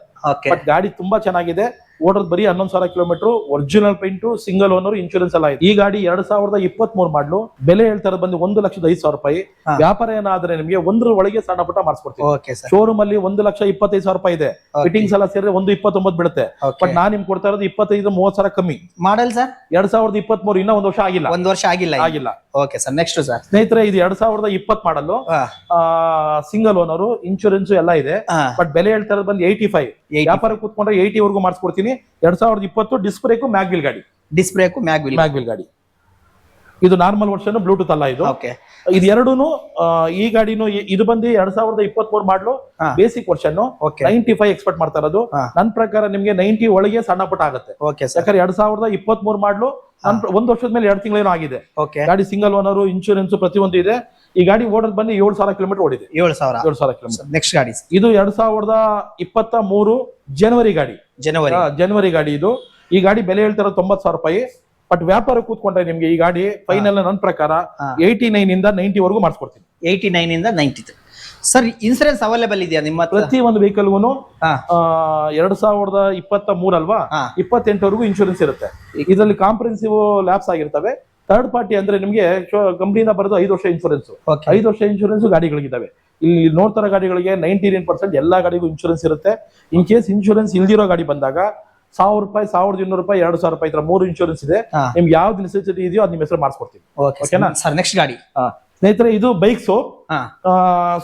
but ಗಾಡಿ ತುಂಬಾ ಚೆನ್ನಾಗಿದೆ. ಓಡೋದ್ ಬರೀ ಹನ್ನೊಂದು ಸಾವಿರ kilometre. Original paint single owner insurance ಎಲ್ಲ ಇದೆ ಈ ಗಾಡಿ ಎರಡ್ ಸಾವಿರದ ಇಪ್ಪತ್ತ್ ಮೂರು ಮಾಡ್ಲು. ಬೆಲೆ ಹೇಳ್ತಾರೆ ಬಂದು ಒಂದು ಲಕ್ಷದ ಐದು ಸಾವಿರ ರೂಪಾಯಿ. ವ್ಯಾಪಾರ ಏನಾದ್ರೆ ನಿಮಗೆ ಒಂದ್ರ ಒಳಗೆ ಸಣ್ಣ ಪುಟ್ಟ ಮಾಡಿಸ್ಕೊಡ್ತೀವಿ ಶೋರೂಮ್ ಅಲ್ಲಿ ಒಂದು ಲಕ್ಷ ಇಪ್ಪತ್ತೈದು ಸಾವಿರ ರೂಪಾಯಿ ಇದೆ. ಫಿಟ್ಟಿಂಗ್ಸ್ ಎಲ್ಲ ಸೇರಿದ್ರೆ ಒಂದು ಇಪ್ಪತ್ತೊಂಬತ್ತು ಬೀಳುತ್ತೆ ಬಟ್ ನಾನ್ ನಿಮ್ಗೆ ಕೊಡ್ತಾ ಇರೋದು ಇಪ್ಪತ್ತೈದು ಮೂವತ್ತು ಸಾವಿರ ಕಮ್ಮಿ. ಮಾಡಲ್ ಸರ್ ಎರಡ್ ಸಾವಿರದ ಇಪ್ಪತ್ತ್ ಮೂರು ಇನ್ನೂ ಒಂದು ವರ್ಷ ಆಗಿಲ್ಲ. ಒಂದ್ ವರ್ಷ ಆಗಿಲ್ಲ ಆಗಿಲ್ಲ. ಓಕೆ ಸರ್ ನೆಕ್ಸ್ಟ್ ಸರ್ ಸ್ನೇಹಿತರೆ ಇದು ಎರಡ್ ಸಾವಿರದ ಇಪ್ಪತ್ ಮಾಡಲು ಸಿಂಗಲ್ ಓನರ್ ಇನ್ಶೂರೆನ್ಸ್ ಎಲ್ಲ ಇದೆ. ಬಟ್ ಬೆಲೆ ಹೇಳ್ತಾ ಇರೋದು ಬಂದು ಏಯ್ಟಿ ಫೈವ್ ವ್ಯಾಪಾರ ಕೂತ್ಕೊಂಡ್ರೆ ಏಯ್ಟಿ ವರ್ಗು ಮಾಡಿಸ್ಕೊಡ್ತೀನಿ. ಎರಡ್ ಸಾವಿರದ ಇಪ್ಪತ್ತು ಡಿಸ್ಪ್ರೇಕು ಮ್ಯಾಗ್ವಿಲ್ ಗಾಡಿ. ಡಿಸ್ಪ್ರೇಕು ಮ್ಯಾಗ್ವಿಲ್ ಮ್ಯಾಗ್ವಿಲ್ ಗಾಡಿ. ಇದು ನಾರ್ಮಲ್ ವರ್ಷನ್ ಬ್ಲೂಟೂತ್ ಅಲ್ಲ ಇದು. ಓಕೆ ಇದು ಎರಡೂನು ಈ ಗಾಡಿನೂ ಇದು ಬಂದು ಎರಡ್ ಸಾವಿರದ ಇಪ್ಪತ್ತ್ ಮೂರು model basic version okay ninety five expect ಮಾಡ್ತಾ ಇರೋದು. ಹಾ. ನನ್ ಪ್ರಕಾರ ನಿಮ್ಗೆ ನೈಂಟಿ ಒಳಗೆ ಸಣ್ಣ ಪುಟ್ಟ ಆಗುತ್ತೆ. ಯಾಕಂದ್ರೆ ಎರಡ್ ಸಾವಿರದ ಇಪ್ಪತ್ತ್ ಮೂರು ಮಾಡ್ಲು ಒಂದ್ ವರ್ಷದ ಮೇಲೆ ಎರಡು ತಿಂಗಳೇನು ಆಗಿದೆ. ಓಕೆ ಗಾಡಿ ಸಿಂಗಲ್ ಓನರ್ ಇನ್ಶೂರೆನ್ಸ್ ಪ್ರತಿಯೊಂದು ಇದೆ. ಈ ಗಾಡಿ ಓಡೋದು ಬಂದು ಏಳು ಸಾವಿರ ಕಿಲೋಮೀಟರ್ ಓಡಿದೆ. ಏಳು ಸಾವಿರ. ಏಳು ಸಾವಿರ ಕಿಲೋಮೀಟರ್ ನೆಕ್ಸ್ಟ್ ಗಾಡಿ. ಇದು ಎರಡ್ ಸಾವಿರದ ಇಪ್ಪತ್ತ ಮೂರು ಜನವರಿ ಗಾಡಿ. ಜನವರಿ ಜನವರಿ ಗಾಡಿ ಇದು. ಈ ಗಾಡಿ ಬೆಲೆ ಹೇಳ್ತಾರ ತೊಂಬತ್ ಸಾವಿರ ರೂಪಾಯಿ. ಬಟ್ ವ್ಯಾಪಾರ ಕೂತ್ಕೊಂಡ್ರೆ ನಿಮ್ಗೆ ಈ ಗಾಡಿ ಫೈನಲ್ ನನ್ನ ಪ್ರಕಾರ. ಏಯ್ಟಿ ನೈನ್ ಇಂದ ನೈಂಟಿ ವರೆಗೂ ಮಾಡಿಸ್ಕೊಡ್ತೀನಿ. ಏಯ್ಟಿ ನೈನ್ ಇಂದ ನೈಂಟಿ ಸರ್ ಇನ್ಸೂರೆನ್ಸ್ ಅವೈಲೇಬಲ್ ಇದೆಯಾ ನಿಮ್ಮ ಪ್ರತಿ ಒಂದು ವೆಹಿಕಲ್ಗೂ ಹಾ. ಎರಡ್ ಸಾವಿರದ ಇಪ್ಪತ್ತ ಮೂರಲ್ವಾ? ಇಪ್ಪತ್ತೆಂಟವರೆಗೂ ಇನ್ಶೂರೆನ್ಸ್ ಇರುತ್ತೆ. ಇದರಲ್ಲಿ ಕಾಂಪ್ರೆನ್ಸಿವ್ ಲ್ಯಾಬ್ಸ್ ಆಗಿರ್ತವೆ. ಥರ್ಡ್ ಪಾರ್ಟಿ ಅಂದ್ರೆ ನಿಮ್ಗೆ ಕಂಪ್ನಿಯಿಂದ ಬರೋದು ಐದು ವರ್ಷ ಇನ್ಶೂರೆನ್ಸ್ ಐದು ವರ್ಷ ಇನ್ಶೂರೆನ್ಸ್ ಗಾಡಿಗಳಿದ್ದಾವೆ. ಇಲ್ಲಿ ನೋಡ್ತಾರ ಗಾಡಿಗಳಿಗೆ ನೈಂಟಿ ನೈನ್ ಪರ್ಸೆಂಟ್ ಎಲ್ಲಾ ಗಾಡಿಗೂ ಇನ್ಶೂರೆನ್ಸ್ ಇರುತ್ತೆ. ಇನ್ ಕೇಸ್ ಇನ್ಶೂರೆನ್ಸ್ ಇಲ್ದಿರೋ ಗಾಡಿ ಬಂದಾಗ ಸಾವಿರ ರೂಪಾಯಿ ಸಾವಿರದ ಇನ್ನೂರು ರೂಪಾಯಿ ಎರಡು ಸಾವಿರ ರೂಪಾಯಿ ಈ ತರ ಮೂರು ಇನ್ಶೂರೆನ್ಸ್ ಇದೆ. ನಿಮ್ಗೆ ಯಾವ್ದು ನೆಸೆಸಿಟಿ ಇದೆಯೋ ಅದ್ ನಿಮ್ಮ ಹೆಸರು ಮಾಡಿಸ್ಕೊಡ್ತೀವಿ ಓಕೆ ಓಕೆನಾ? ಸರ್ ನೆಕ್ಸ್ಟ್ ಗಾಡಿ. ಸ್ನೇಹಿತರೆ ಇದು ಬೈಕ್ಸು.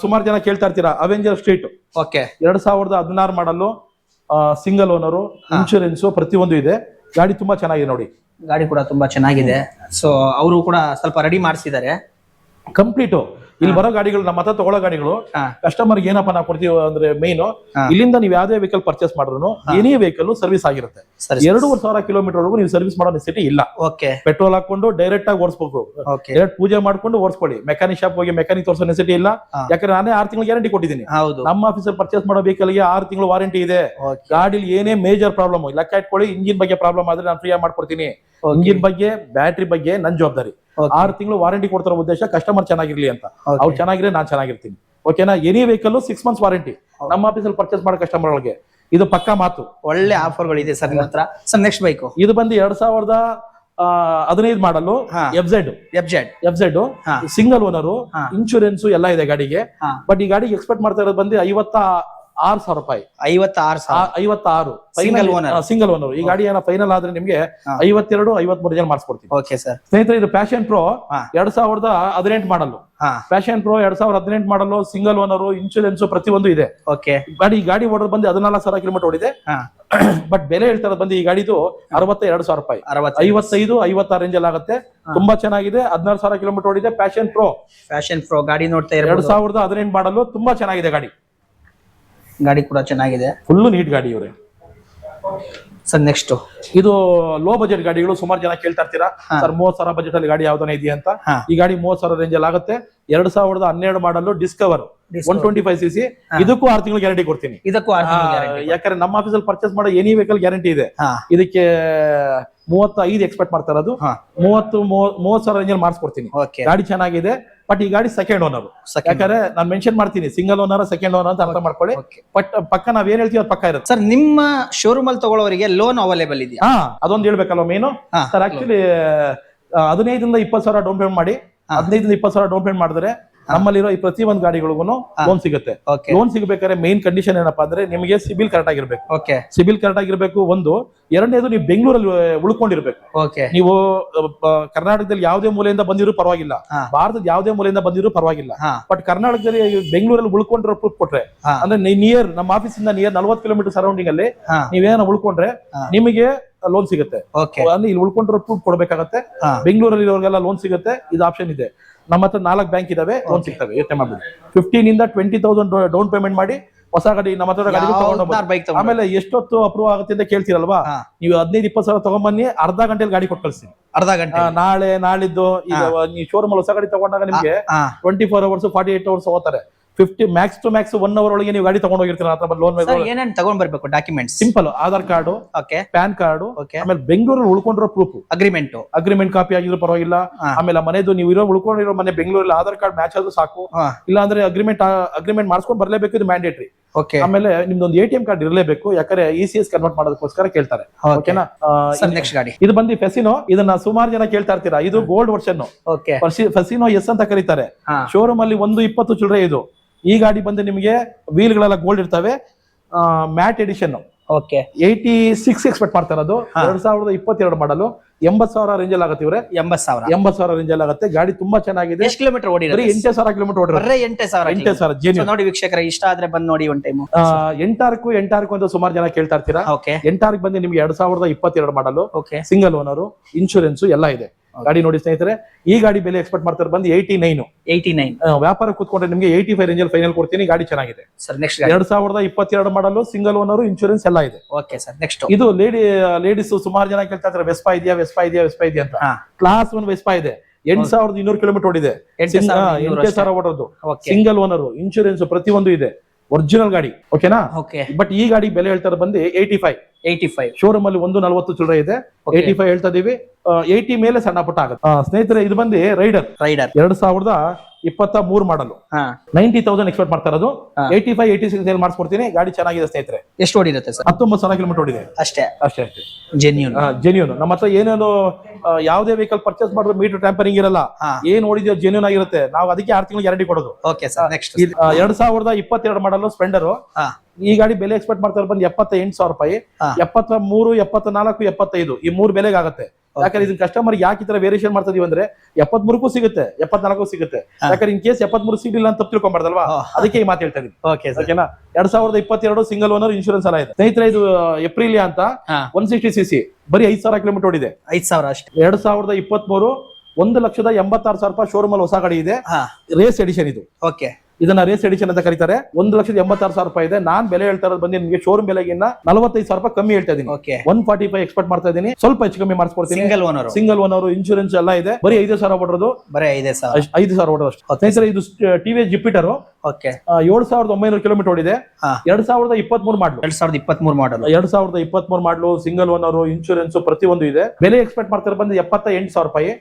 ಸುಮಾರು ಜನ ಕೇಳ್ತಾ ಇರ್ತೀರಾ? Avenger Street okay. ಎರಡ್ ಸಾವಿರದ ಹದಿನಾರು ಮಾಡಲು ಸಿಂಗಲ್ ಓನರು ಇನ್ಶೂರೆನ್ಸ್ ಪ್ರತಿಯೊಂದು ಇದೆ. ಗಾಡಿ ತುಂಬಾ ಚೆನ್ನಾಗಿದೆ ನೋಡಿ. ಗಾಡಿ ಕೂಡ ತುಂಬಾ ಚೆನ್ನಾಗಿದೆ. ಸೊ ಅವರು ಕೂಡ ಸ್ವಲ್ಪ ರೆಡಿ ಮಾಡಿಸಿದ್ದಾರೆ. ಕಂಪ್ಲೀಟು ಇಲ್ಲಿ ಬರೋ ಗಾಡಿಗಳು ನಮ್ಮ ಹತ್ರ ತಗೊಳ್ಳೋ ಗಾಡಿಗಳು ಕಸ್ಟಮರ್ ಏನಪ್ಪ ನಾವು ಕೊಡ್ತೀವಿ ಅಂದ್ರೆ ಮೇನ್ ಇಲ್ಲಿಂದ ನೀವು ಯಾವ್ದೇ ವೆಹಿಕಲ್ ಪರ್ಚೇಸ್ ಮಾಡಿದ್ರು ಎನಿ ವೆಹಿಕಲ್ ಸರ್ವಿಸ್ ಆಗಿರುತ್ತೆ. ಎರಡೂವರೆ ಸಾವಿರ ಕಿಲೋಮೀಟರ್ ವರೆಗೂ ನೀವು ಸರ್ವಿಸ್ ಮಾಡೋ ನೆಸಿಟಿ ಇಲ್ಲ. ಓಕೆ. ಪೆಟ್ರೋಲ್ ಹಾಕೊಂಡು ಡೈರೆಕ್ಟ್ ಆಗಿ ಓಡಿಸ್ಬೇಕು. ಡೈರೆಕ್ಟ್ ಪೂಜೆ ಮಾಡ್ಕೊಂಡು ಓಡಿಸ್ಕೊಳ್ಳಿ. ಮೆಕ್ಯಾನಿಕ್ ಶಾಪ್ ಹೋಗಿ ಮೆಕ್ಯಾನಿಕ್ ತೋರಿಸೋ ನೆಸಿಟಿ ಇಲ್ಲ. ಯಾಕಂದ್ರೆ ನಾನೇ ಆರು ತಿಂಗಳು ಗ್ಯಾರಂಟಿ ಕೊಟ್ಟಿದ್ದೀನಿ. ಹೌದು. ನಮ್ಮ ಆಫೀಸರ್ ಪರ್ಚೇಸ್ ಮಾಡೋ ವೆಹಿಕಲ್ಗೆ ಆರು ತಿಂಗಳು ವಾರಂಟಿ ಇದೆ. ಗಾಡಿಲಿ ಏನೇ ಮೇಜರ್ ಪ್ರಾಬ್ಲಮ್ ಲೆಕ್ಕ ಇಟ್ಕೊಳ್ಳಿ ಇಂಜಿನ್ ಬಗ್ಗೆ ಪ್ರಾಬ್ಲಮ್ ಆದ್ರೆ ನಾನು ಫ್ರೀ ಆಗಿ ಮಾಡ್ಕೊಡ್ತೀನಿ. ಇಂಜಿನ್ ಬಗ್ಗೆ ಬ್ಯಾಟ್ರಿ ಬಗ್ಗೆ ನನ್ನ ಜವಾಬ್ದಾರಿ. ಆರು ತಿಂಗಳು ವಾರಂಟಿ ಕೊಡ್ತಾರೋ ಉದ್ದೇಶ ಕಸ್ಟಮರ್ ಚೆನ್ನಾಗಿರ್ಲಿ ಅಂತ. ಅವ್ರು ಚೆನ್ನಾಗಿದ್ರೆ ನಾನ್ ಚೆನ್ನಾಗಿರ್ತೀನಿ. ಓಕೆನಾ any vehicle six months warranty ನಮ್ಮ ಆಫೀಸಲ್ಲಿ ಪರ್ಚೇಸ್ ಮಾಡೋ ಕಸ್ಟಮರ್ ಗಳಿಗೆ. ಇದು ಪಕ್ಕಾ ಮಾತು. ಒಳ್ಳೆ ಆಫರ್ಗಳು ಇದೆ ಸರ್ ನಿಮ್ಮ ಹತ್ರ. ಸರ್ ನೆಕ್ಸ್ಟ್ ಬೈಕ್ ಇದು ಬಂದು ಎರಡ್ ಸಾವಿರದ ಹದಿನೈದು ಮಾಡಲು ಹಾ. F Z F Z F Z single owner. Insurance ಎಲ್ಲ ಇದೆ ಗಾಡಿಗೆ. ಬಟ್ ಈ ಗಾಡಿಗೆ ಎಕ್ಸ್ಪೆಕ್ಟ್ ಮಾಡ್ತಾ ಇರೋದು ಬಂದು ಐವತ್ತ ಆರು ಸಾವಿರ ರೂಪಾಯಿ. ಐವತ್ತಾರು ಸಿಂಗಲ್ ಐವತ್ತಾರು. Single owner. ಸಿಂಗಲ್ ಓನರ್ ಈ ಗಾಡಿ ಏನೋ ಫೈನಲ್ ಆದ್ರೆ ನಿಮ್ಗೆ ಐವತ್ತೆರಡು ಐವತ್ಮೂರು ಜನ ಮಾಡಿಸ್ಕೊಡ್ತೀನಿ. ಓಕೆ ಸರ್ ಸ್ನೇಹಿತರೆ ಇದು ಪ್ಯಾಷನ್ ಪ್ರೋ. ಎರಡ್ ಸಾವಿರದ ಹದಿನೆಂಟು ಮಾಡಲು ಪ್ಯಾಷನ್ ಪ್ರೋ ಎರಡ್ ಸಾವಿರದ ಹದಿನೆಂಟು ಮಾಡಲು ಸಿಂಗಲ್ ಓನರ್ ಇನ್ಶೂರೆನ್ಸ್ ಪ್ರತಿಯೊಂದು ಇದೆ. ಓಕೆ ಗಾಡಿ ಈ ಗಾಡಿ ಓಡೋದು ಬಂದು ಹದಿನಾಲ್ಕು ಸಾವಿರ ಕಿಲೋಮೀಟರ್ ಓಡಿದೆ. ಬಟ್ ಬೆಲೆ ಹೇಳ್ತಾರ ಬಂದು ಈ ಗಾಡಿದು ಅರವತ್ತ ಎರಡು ಸಾವಿರ ರೂಪಾಯಿ. ಐವತ್ತೈದು ಐವತ್ತಾರು ರೇಂಜ್ ಅಲ್ಲಿ ಆಗುತ್ತೆ. ತುಂಬಾ ಚೆನ್ನಾಗಿದೆ. ಹದಿನಾರು ಸಾವಿರ ಕಿಲೋಮೀಟರ್ ಓಡಿದೆ. ಪ್ಯಾಷನ್ ಪ್ರೋ ಪ್ಯಾಷನ್ ಪ್ರೋ ಗಾಡಿ ನೋಡ್ತಾ ಎರಡ್ ಸಾವಿರದ ಹದಿನೆಂಟು ಮಾಡಲು ತುಂಬಾ ಚೆನ್ನಾಗಿದೆ ಗಾಡಿ. ಗಾಡಿ ಕೂಡ ಚೆನ್ನಾಗಿದೆ. ಫುಲ್ ನೀಟ್ ಗಾಡಿ ಇವ್ರೆ. ಸರ್ ನೆಕ್ಸ್ಟ್ ಇದು ಲೋ ಬಜೆಟ್ ಗಾಡಿಗಳು ಸುಮಾರು ಜನ ಕೇಳ್ತಾ ಇರ್ತೀರಾ? ಸರ್ ಮೂವತ್ ಸಾವಿರ ಬಜೆಟ್ ಅಲ್ಲಿ ಗಾಡಿ ಯಾವ್ದಾನ ಇದೆಯಾ ಅಂತ? ಈ ಗಾಡಿ ಮೂವತ್ ಸಾವಿರ ರೇಂಜ್ ಅಲ್ಲಿ ಆಗುತ್ತೆ. ಎರಡ್ ಸಾವಿರದ ಹನ್ನೆರಡು model Discover. One twenty five CC C ಇದಕ್ಕೂ ಆರು ತಿಂಗಳು ಗ್ಯಾರಂಟಿ ಕೊಡ್ತೀನಿ. ಇದಕ್ಕೂ. ಯಾಕಂದ್ರೆ ನಮ್ಮ ಆಫೀಸಲ್ಲಿ ಪರ್ಚೇಸ್ ಮಾಡೋ ಎನಿ ವೆಹಿಕಲ್ ಗ್ಯಾರಂಟಿ ಇದೆ. ಇದಕ್ಕೆ ಮೂವತ್ತ ಐದು ಎಕ್ಸ್ಪೆಕ್ಟ್ ಮಾಡ್ತಾ ಇರೋದು. ಮೂವತ್ತು ಮೂವ- ಮೂವತ್ ಸಾವಿರ ರೇಂಜ್ ಅಲ್ಲಿ ಮಾಡಿಸ್ಕೊಡ್ತೀನಿ. ಗಾಡಿ ಚೆನ್ನಾಗಿದೆ. ಬಟ್ ಈ ಗಾಡಿ ಸೆಕೆಂಡ್ ಓನರ್ ಯಾಕಂದ್ರೆ ನಾನು ಮೆನ್ಷನ್ ಮಾಡ್ತೀನಿ ಸಿಂಗಲ್ ಓನರ್ ಸೆಕೆಂಡ್ ಓನರ್ ಅಂತ ಅರ್ಥ ಮಾಡ್ಕೊಳ್ಳಿ. ಬಟ್ ಪಕ್ಕ ನಾವ್ ಏನ್ ಹೇಳ್ತೀವಿ ಅದು ಪಕ್ಕ ಇರುತ್ತೆ. ಸರ್ ನಿಮ್ಮ ಶೋರೂಮ್ ಅಲ್ಲಿ ತಗೊಳ್ಳೋರಿಗೆ ಲೋನ್ ಅವೈಲೇಬಲ್ ಇದೆಯಾ? ಹಾ ಅದೊಂದು ಹೇಳ್ಬೇಕಲ್ವ ಮೇನು ಸರ್ ಆಕ್ಚುಲಿ ಹದಿನೈದರಿಂದ ಇಪ್ಪತ್ತು ಸಾವಿರ ಡೌನ್ ಪೇಮೆಂಟ್ ಮಾಡಿ ಹದಿನೈದರಿಂದ ಇಪ್ಪತ್ತು ಸಾವಿರ ಡೌನ್ ಪೇಮೆಂಟ್ ಮಾಡಿದ್ರೆ ನಮ್ಮಲ್ಲಿರೋ ಈ ಪ್ರತಿ ಒಂದು ಗಾಡಿಗಳಿಗೂ ಲೋನ್ ಸಿಗುತ್ತೆ. ಲೋನ್ ಸಿಗಬೇಕಾದ್ರೆ ಮೇನ್ ಕಂಡೀಷನ್ ಏನಪ್ಪಾ ಅಂದ್ರೆ ನಿಮಗೆ ಸಿಬಿಲ್ ಕರೆಕ್ಟ್ ಆಗಿರ್ಬೇಕು. ಸಿಬಿಲ್ ಕರೆಕ್ಟ್ ಆಗಿರ್ಬೇಕು ಒಂದು. ಎರಡನೇದು ನೀವು ಬೆಂಗಳೂರಲ್ಲಿ ಉಳ್ಕೊಂಡಿರ್ಬೇಕು. ನೀವು ಕರ್ನಾಟಕದಲ್ಲಿ ಯಾವುದೇ ಮೂಲೆಯಿಂದ ಬಂದಿರೋ ಪರವಾಗಿಲ್ಲ. ಭಾರತದ ಯಾವುದೇ ಮೂಲೆಯಿಂದ ಬಂದಿರೋ ಪರವಾಗಿಲ್ಲ. ಬಟ್ ಕರ್ನಾಟಕದಲ್ಲಿ ಬೆಂಗಳೂರಲ್ಲಿ ಉಳ್ಕೊಂಡಿರೋ ಪ್ರೂಫ್ ಕೊಟ್ರೆ ಅಂದ್ರೆ ನಿಯರ್ ನಮ್ಮ ಆಫೀಸ್ ಇಂದ ನಿಯರ್ ನಲ್ವತ್ತು ಕಿಲೋಮೀಟರ್ ಸರೌಂಡಿಂಗ್ ಅಲ್ಲಿ ನೀವೇನ ಉಳ್ಕೊಂಡ್ರೆ ನಿಮಗೆ ಲೋನ್ ಸಿಗುತ್ತೆ. ಅಲ್ಲಿ ಇಲ್ಲಿ ಉಳ್ಕೊಂಡಿರೋ ಪ್ರೂಫ್ ಕೊಡಬೇಕಾಗತ್ತೆ. ಬೆಂಗಳೂರಲ್ಲಿ ಇರೋರಿಗೆಲ್ಲ ಲೋನ್ ಸಿಗುತ್ತೆ. ಇದು ಆಪ್ಷನ್ ಇದೆ. ನಮ್ಮ ಹತ್ರ ನಾಲ್ಕು ಬ್ಯಾಂಕ್ ಇದಾವೆ ಲೋನ್ ಸಿಗ್ತವೆ ಯೋಚನೆ ಮಾಡ್ಬಿಡಿ. ಫಿಫ್ಟೀನ್ ಇಂದ ಟ್ವೆಂಟಿ ತೌಸಂಡ್ ಡೌನ್ ಪೇಮೆಂಟ್ ಮಾಡಿ ಹೊಸ ಗಾಡಿ ನಮ್ಮ ಹತ್ರ ಗಾಡಿ ತಗೊಂಡು ಆಮೇಲೆ ಎಷ್ಟೊತ್ತು ಅಪ್ರೂವ್ ಆಗುತ್ತೆ ಅಂತ ಕೇಳ್ತೀರಲ್ವಾ? ನೀವು ಹದಿನೈದು ಇಪ್ಪತ್ತು ಸಾವಿರ ತಗೊಂಬನ್ನಿ ಅರ್ಧ ಗಂಟೆಲಿ ಗಾಡಿ ಕೊಟ್ಟು ಕಳಿಸ್ತೀನಿ. ಅರ್ಧ ಗಂಟೆ. ನಾಳೆ ನಾಳಿದ್ದು ಈಗ ನೀವು ಶೋರೂಮ್ ಹೊಸ ಗಾಡಿ ತಗೊಂಡಾಗ ನಿಮಗೆ twenty four hours forty eight hours ಹೋಗ್ತಾರೆ. Fifty max to max one hour ಒಳಗೆ ನೀವು ಗಾಡಿ ತಗೊಂಡು ಹೋಗಿರ್ತೀರ ಲೋನ್ ಏನೇನು ತಗೊಂಡ್ಬರ್ಬೇಕು ತಗೊಂಡ್ ಬರ್ಬೇಕು documents simple Aadhaar card okay PAN card okay ಆಮೇಲೆ ಬೆಂಗಳೂರಲ್ಲಿ ಉಳ್ಕೊಂಡಿರೋ ಪ್ರೂಫ್ ಅಗ್ರಿಮೆಂಟ್ ಅಗ್ರಿಮೆಂಟ್ ಕಾಪಿ ಆಗಿದ್ರು ಪರವಾಗಿಲ್ಲ. ಆಮೇಲೆ ಮನೆದು ನೀವು ಇರೋ ಉಳ್ಕೊಂಡಿರೋ ಮನೆ ಬೆಂಗಳೂರಲ್ಲಿ ಆಧಾರ್ ಕಾರ್ಡ್ ಮ್ಯಾಚ್ ಆದ್ರೂ ಸಾಕು. ಇಲ್ಲಾಂದ್ರೆ ಇಲ್ಲ ಅಂದ್ರೆ ಅಗ್ರಿಮೆಂಟ್ ಅಗ್ರಿಮೆಂಟ್ ಮಾಡಿಸ್ಕೊಂಡು ಬರ್ಲೇಬೇಕು ಇದು ಮ್ಯಾಂಡೇಟ್ರಿ ಓಕೆ ಆಮೇಲೆ ನಿಮ್ದೊಂದು ಎ ಟಿ ಎಂ ಕಾರ್ಡ್ ಇರಲೇಬೇಕು ಯಾಕಂದ್ರೆ ಇ ಸಿ ಎಸ್ ಕನ್ವರ್ಟ್ ಮಾಡೋದಕ್ಕೋಸ್ಕರ ಕೇಳ್ತಾರೆ. ಓಕೆನಾ ನೆಕ್ಸ್ಟ್ ಗಾಡಿ. ಇದು ಬಂದು ಫೆಸಿನೋ ಇದನ್ನ ಸುಮಾರು ಜನ ಕೇಳ್ತಾ ಇರ್ತೀರಾ? ಇದು gold version okay Fascino S ಅಂತ ಕರೀತಾರೆ. ಶೋರೂಮ್ ಅಲ್ಲಿ ಒಂದು ಇಪ್ಪತ್ತು ಚಿಲ್ಲರೆ ಇದು. ಈ ಗಾಡಿ ಬಂದು ನಿಮಗೆ ವೀಲ್ಗಳೆಲ್ಲ ಗೋಲ್ಡ್ ಇರ್ತವೆ. Matte edition okay. Eighty six expect ಮಾಡ್ತಾ ಇರೋದು. ಎರಡ್ ಸಾವಿರದ ಇಪ್ಪತ್ತೆರಡು ಮಾಡಲು ಎಂಬತ್ ಸಾವಿರ ರೇಂಜ್ ಅಲ್ಲಿ ಆಗುತ್ತೆ ಇವ್ರೆ. ಎಂಬತ್ ಸಾವಿರ. ಎಂಬತ್ ಸಾವಿರ ರೇಂಜ್ ಅಲ್ಲಿ ಆಗುತ್ತೆ. ಗಾಡಿ ತುಂಬಾ ಚೆನ್ನಾಗಿದೆ. ಎಷ್ಟು ಕಿಲೋಮೀಟರ್ ಓಡಿ ಎಂಟೇ ಸಾವಿರ ಕಿಲೋಮೀಟರ್ ಓಡಿ ಎಂಟು ಸಾವಿರ ಎಂಟೇ ಸಾವಿರ ಜೇನು ನೋಡಿ ವೀಕ್ಷಕರ ಇಷ್ಟ ಆದ್ರೆ ಬಂದ್ ನೋಡಿ ಒಂದ್ ಟೈಮ್ ಎಂಟಾರ್ಕು ಎಂಟಾರ್ಕು ಅಂತ ಸುಮಾರು ಜನ ಕೇಳ್ತಾ ಇರ್ತೀರಾ? ಓಕೆ. ಎಂಟಾರ್ಕ್ ಬಂದು ನಿಮ್ಗೆ ಎರಡ್ ಸಾವಿರದ ಇಪ್ಪತ್ತೆರಡು ಮಾಡಲು ಓಕೆ. ಸಿಂಗಲ್ ಓನರು ಇನ್ಶೂರೆನ್ಸ್ ಎಲ್ಲ ಇದೆ. ಗಾಡಿ ನೋಡಿ ಸ್ನೇಹಿತರೆ ಈ ಗಾಡಿ ಬೆಲೆ ಎಕ್ಸ್ಪೆಕ್ಟ್ ಮಾಡ್ತಾರೆ ಬಂದು ಏಯ್ಟಿ ನೈನ್ ಏಯ್ಟಿ ನೈನ್ ವ್ಯಾಪಾರ ಕೂತ್ಕೊಂಡ್ರೆ ನಿಮ್ಗೆ ಏಯ್ಟಿ ಫೈವ್ ರೇಂಜ್ ಫೈನಲ್ ಕೊಡ್ತೀನಿ ಗಾಡಿ ಚೆನ್ನಾಗಿದೆ. ಸರ್ ನೆಕ್ಸ್ಟ್ ಎರಡ್ ಸಾವಿರದ ಇಪ್ಪತ್ತೆರಡು ಮಾಡಲು ಸಿಂಗಲ್ ಓನರ್ ಇನ್ಶೂರೆನ್ಸ್ ಎಲ್ಲ ಇದೆ. ಓಕೆ ಸರ್ ನೆಕ್ಸ್ಟ್ ಇದು ಲೇಡಿ ಲೇಡೀಸ್ ಸುಮಾರು ಜನ ಕೇಳ್ತಾ ಇದ್ದಾರೆ ವೆಸ್ಪಾ ಇದೆಯಾ ವೆಸ್ಪಾ ಇದೆಯಾ ವೆಸ್ಪಾ ಇದೆಯಾ ಅಂತ. ಕ್ಲಾಸ್ ಒನ್ ವೆಸ್ಪಾ ಇದೆ. ಎಂಟ್ ಸಾವಿರದ ಇನ್ನೂರು ಕಿಲೋಮೀಟರ್ ಓಡಿದೆ. ಎಂಟು ಸಾವಿರ ಓಡೋದು. ಸಿಂಗಲ್ ಓನರ್ ಇನ್ಶೂರೆನ್ಸ್ ಪ್ರತಿಯೊಂದು ಇದೆ. ಒರಿಜಿನಲ್ ಗಾಡಿ ಓಕೆನಾ ಓಕೆ ಬಟ್ ಈ ಗಾಡಿ ಬೆಲೆ ಹೇಳ್ತಾರೆ ಬಂದು eighty five eighty five showroom ಅಲ್ಲಿ ಒಂದು ನಲವತ್ತು ಚಿಲ್ಲರೆ ಇದೆ. ಏಯ್ಟಿ ಫೈವ್ ಹೇಳ್ತಾ ಇದೀವಿ. ಏಯ್ಟಿ ಮೇಲೆ ಸಣ್ಣ ಪುಟ್ಟ ಆಗುತ್ತೆ. ಸ್ನೇಹಿತರೆ ಇದು ಬಂದು ರೈಡರ್. ರೈಡರ್. ಎರಡ್ ಸಾವಿರದ ಇಪ್ಪತ್ತ ಮೂರ್ ಮಾಡಲು. ನೈಂಟಿ ತೌಸಂಡ್ ಎಕ್ಸ್ಪೆಕ್ಟ್ ಮಾಡ್ತಾ ಇರೋದು. Eighty five eighty six sale ಮಾಡಿಸ್ಕೊಡ್ತೀನಿ. ಗಾಡಿ ಚೆನ್ನಾಗಿದೆ ಸ್ನೇಹಿತರೆ. ಎಷ್ಟು ಓಡಿರುತ್ತೆ ಸರ್? ಹತ್ತೊಂಬತ್ತು ಸಾವಿರ ಕಿಲೋಮೀಟರ್ ಓಡಿದೆ. ಅಷ್ಟೇ. ಅಷ್ಟೇ ಅಷ್ಟೇ. ಜೆನ್ಯೂನ್ ಜೆನ್ಯೂನ್ ನಮ್ಮ ಹತ್ರ ಏನೇನು ಯಾವುದೇ ವೆಹಿಕಲ್ ಪರ್ಚೇಸ್ ಮಾಡಿದ್ರೆ ಮೀಟರ್ ಟ್ಯಾಂಪರಿಂಗ್ ಇರಲ್ಲ. ಏನ್ ಓಡಿದ್ಯೋ ಜೆನ್ಯೂನ್ ಆಗಿರುತ್ತೆ. ನಾವು ಅದಕ್ಕೆ ಆರು ತಿಂಗಳು ಗ್ಯಾರಂಟಿ ಕೊಡೋದು. ಓಕೆ ಸರ್ ನೆಕ್ಸ್ಟ್ ಎರಡ್ ಸಾವಿರದ ಇಪ್ಪತ್ತೆರಡು ಮಾಡಲು ಸ್ಪೆಂಡರ್ ಈ ಗಾಡಿ ಬೆಲೆ ಎಕ್ಸ್ಪೆಕ್ಟ್ ಮಾಡ್ತಾರೆ ಬಂದು ಎಪ್ಪತ್ತ ಎಂಟು ಸಾವಿರ ರೂಪಾಯಿ. ಎಪ್ಪತ್ತ ಮೂರು ಎಪ್ಪತ್ತ ನಾಲ್ಕು ಎಪ್ಪತ್ತೈದು ಈ ಮೂರು ಬೆಲೆಗೆ ಆಗುತ್ತೆ. ಯಾಕಂದ್ರೆ ಇದನ್ನ ಕಸ್ಟಮರ್ ಯಾಕೆ ಈ ತರ ವೇರಿಯೇಷನ್ ಮಾಡ್ತಾ ಇದೀವಿ ಅಂದ್ರೆ ಎಪ್ಪತ್ಮೂರಕ್ಕೂ ಸಿಗುತ್ತೆ ಎಪ್ಪತ್ನಾಲ್ಕು ಸಿಗುತ್ತೆ. ಯಾಕಂದ್ರೆ ಇನ್ ಕೇಸ್ ಎಪ್ಪತ್ಮೂರು ಸಿಗ್ಲಿಲ್ಲ ಅಂತ ತಪ್ಪು ತಿಳ್ಕೊಂಬಾರ್ದಲ್ವಾ. ಅದಕ್ಕೆ ಈ ಮಾತು ಹೇಳ್ತಾ ಇದೀನಿ. ಓಕೆನಾ ಎರಡ್ ಸಾವಿರದ ಇಪ್ಪತ್ತೆರಡು ಸಿಂಗಲ್ ಓನರ್ ಇನ್ಶೂರೆನ್ಸ್ ಎಲ್ಲ ಇದೆ. ಸ್ನೇಹಿತರೆ ಇದು ಏಪ್ರಿಲ್ ಅಂತ ಒನ್ ಸಿಕ್ಸ್ಟಿ ಸಿ ಸಿ ಬರೀ ಐದ್ ಸಾವಿರ ಕಿಲೋಮೀಟರ್ ಓಡಿದೆ. ಐದ್ ಸಾವಿರ ಅಷ್ಟೇ. ಎರಡ್ ಸಾವಿರದ ಇಪ್ಪತ್ಮೂರು ಒಂದು ಲಕ್ಷದ ಎಂಬತ್ತಾರು ಸಾವಿರ ರೂಪಾಯಿ ಶೋರೂಮ್ ಅಲ್ಲಿ ಹೊಸ ಗಾಡಿ ಇದೆ. ರೇಸ್ ಎಡಿಷನ್ ಇದು. ಓಕೆ ಇದನ್ನ ರೇಸ್ ಎಡಿಷನ್ ಅಂತ ಕರೀತಾರೆ. ಒಂದು ಲಕ್ಷದ ಎಂಬತ್ತಾರು ಸಾವಿರ ರೂಪಾಯಿ ಇದೆ. ನಾನ್ ಬೆಲೆ ಹೇಳ್ತಾ ಇರೋದು ಬಂದು ನಿಮಗೆ ಶೋರೂಮ್ ಬೆಲೆಗಿನ್ನ ನಲವತ್ತೈದು ಸಾವಿರ ರೂಪಾಯಿ ಕಮ್ಮಿ ಹೇಳ್ತಾ ಇದೀನಿ. Okay one forty five expect ಮಾಡ್ತಾ ಇದೀನಿ. ಸ್ವಲ್ಪ ಹೆಚ್ಚು ಕಮ್ಮಿ ಮಾಡಿಸ್ಕೊಡ್ತೀನಿ. Single owner single owner insurance ಎಲ್ಲ ಇದೆ. ಬರೀ ಐದು ಸಾವಿರ ಓಡೋದು ಬರೀ ಐದೇ ಸಾವಿರ. ಐದು ಸಾವಿರ ಓಡೋದು ಅಷ್ಟು. ಸರ್ ಇದು ಟಿವಿ ಜಿಪಿಟರ್ ಓಕೆ ಏಳು ಸಾವಿರದ ಒಂಬೈನೂರು ಕಿಲೋಮೀಟರ್ ಓಡಿದೆ. ಎರಡ್ ಸಾವಿರದ ಇಪ್ಪತ್ತ್ ಮೂರು ಮಾಡ್ಲು ಎರಡ್ ಸಾವಿರದ ಇಪ್ಪತ್ತ್ ಮೂರು ಮಾಡಲು ಎರಡ್ ಸಾವಿರದ ಇಪ್ಪತ್ತ್ ಮೂರು model single owner insurance insurance ಒಂದು ಇದೆ. ಬೆಲೆ ಎಕ್ಸ್ಪೆಕ್ಟ್ ಮಾಡ್ತಾರೆ ಬಂದು ಎಪ್ಪತ್ತ ಎಂಟು ಸಾವಿರ ರೂಪಾಯಿ.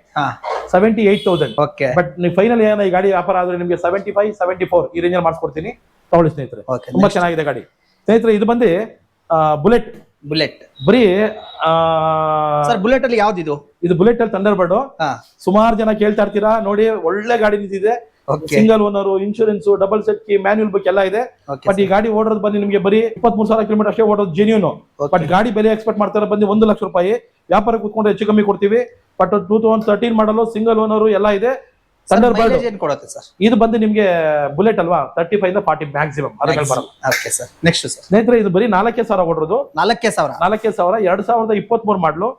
Seventy eight thousand okay but ನೀವು ಫೈನಲ್ ಏನೋ ಈ ಗಾಡಿ ವ್ಯಾಪಾರ ಆದ್ರೆ ನಿಮಗೆ ಸೆವೆಂಟಿ ಫೈವ್ ಸೆವೆಂಟಿ ಫೋರ್ ಈ ರೇಂಜ್ ಮಾಡಿಸ್ಕೊಡ್ತೀನಿ. ತಗೊಳ್ಳಿ ಸ್ನೇಹಿತರೆ. ತುಂಬಾ ಚೆನ್ನಾಗಿದೆ ಗಾಡಿ. ಸ್ನೇಹಿತರೆ ಇದು ಬಂದು ಬುಲೆಟ್ ಬುಲೆಟ್ ಬರೀ ಸರ್ ಬುಲೆಟ್ ಅಲ್ಲಿ ಯಾವ್ದಿದು ಇದು? ಬುಲೆಟ್ ಅಲ್ಲಿ ತಂಡರ್ ಬರ್ಡು ಸುಮಾರು ಜನ ಕೇಳ್ತಾ ಇರ್ತೀರಾ? ನೋಡಿ ಒಳ್ಳೆ ಗಾಡಿ ನಿಂತಿದೆ. Single owner insurance double set key manual book ಎಲ್ಲ ಇದೆ. ಬಟ್ ಈ ಗಾಡಿ ಓಡೋದು ಬಂದು ನಿಮಗೆ ಬರೀ ಇಪ್ಪತ್ಮೂರು ಸಾವಿರ ಕಿಲೋಮೀಟರ್ ಅಷ್ಟೇ ಓಡೋದು ಜೆನ್ಯೂನ್ ಬಟ್ ಗಾಡಿ ಬೆಲೆ ಎಕ್ಸ್ಪೆಕ್ಟ್ ಮಾಡ್ತಾರೆ ಬಂದು ಒಂದು ಲಕ್ಷ ರೂಪಾಯಿ. ವ್ಯಾಪಾರ ಕೂತ್ಕೊಂಡು ಹೆಚ್ಚು ಕಮ್ಮಿ ಕೊಡ್ತೀವಿ. But two thousand thirteen model single owner ಎಲ್ಲ ಇದೆ. ಥಂಡರ್ ಬರ್ಡ್ ಏನ್ ಕೊಡುತ್ತೆ ಸರ್ ಇದು ಬಂದು ನಿಮ್ಗೆ ಬುಲೆಟ್ ಅಲ್ವಾ? ತರ್ಟಿ ಫೈವ್ ಇಂದ ಫಾರ್ಟಿ ಮ್ಯಾಕ್ಸಿಮಮ್ ಅದ್ರ ಬರಲ್ಲ. ಓಕೆ ಸರ್ ನೆಕ್ಸ್ಟ್ ಸರ್ ಸ್ನೇಹಿತರೆ ಇದು ಬರೀ ನಾಲ್ಕೇ ಸಾವಿರ ಕೊಡೋದು ನಾಲ್ಕೇ ಸಾವಿರ. ನಾಲ್ಕೇ ಸಾವಿರ ಎರಡ್ ಸಾವಿರದ ಇಪ್ಪತ್ತ್ ಮೂರು ಮಾಡ್ಲು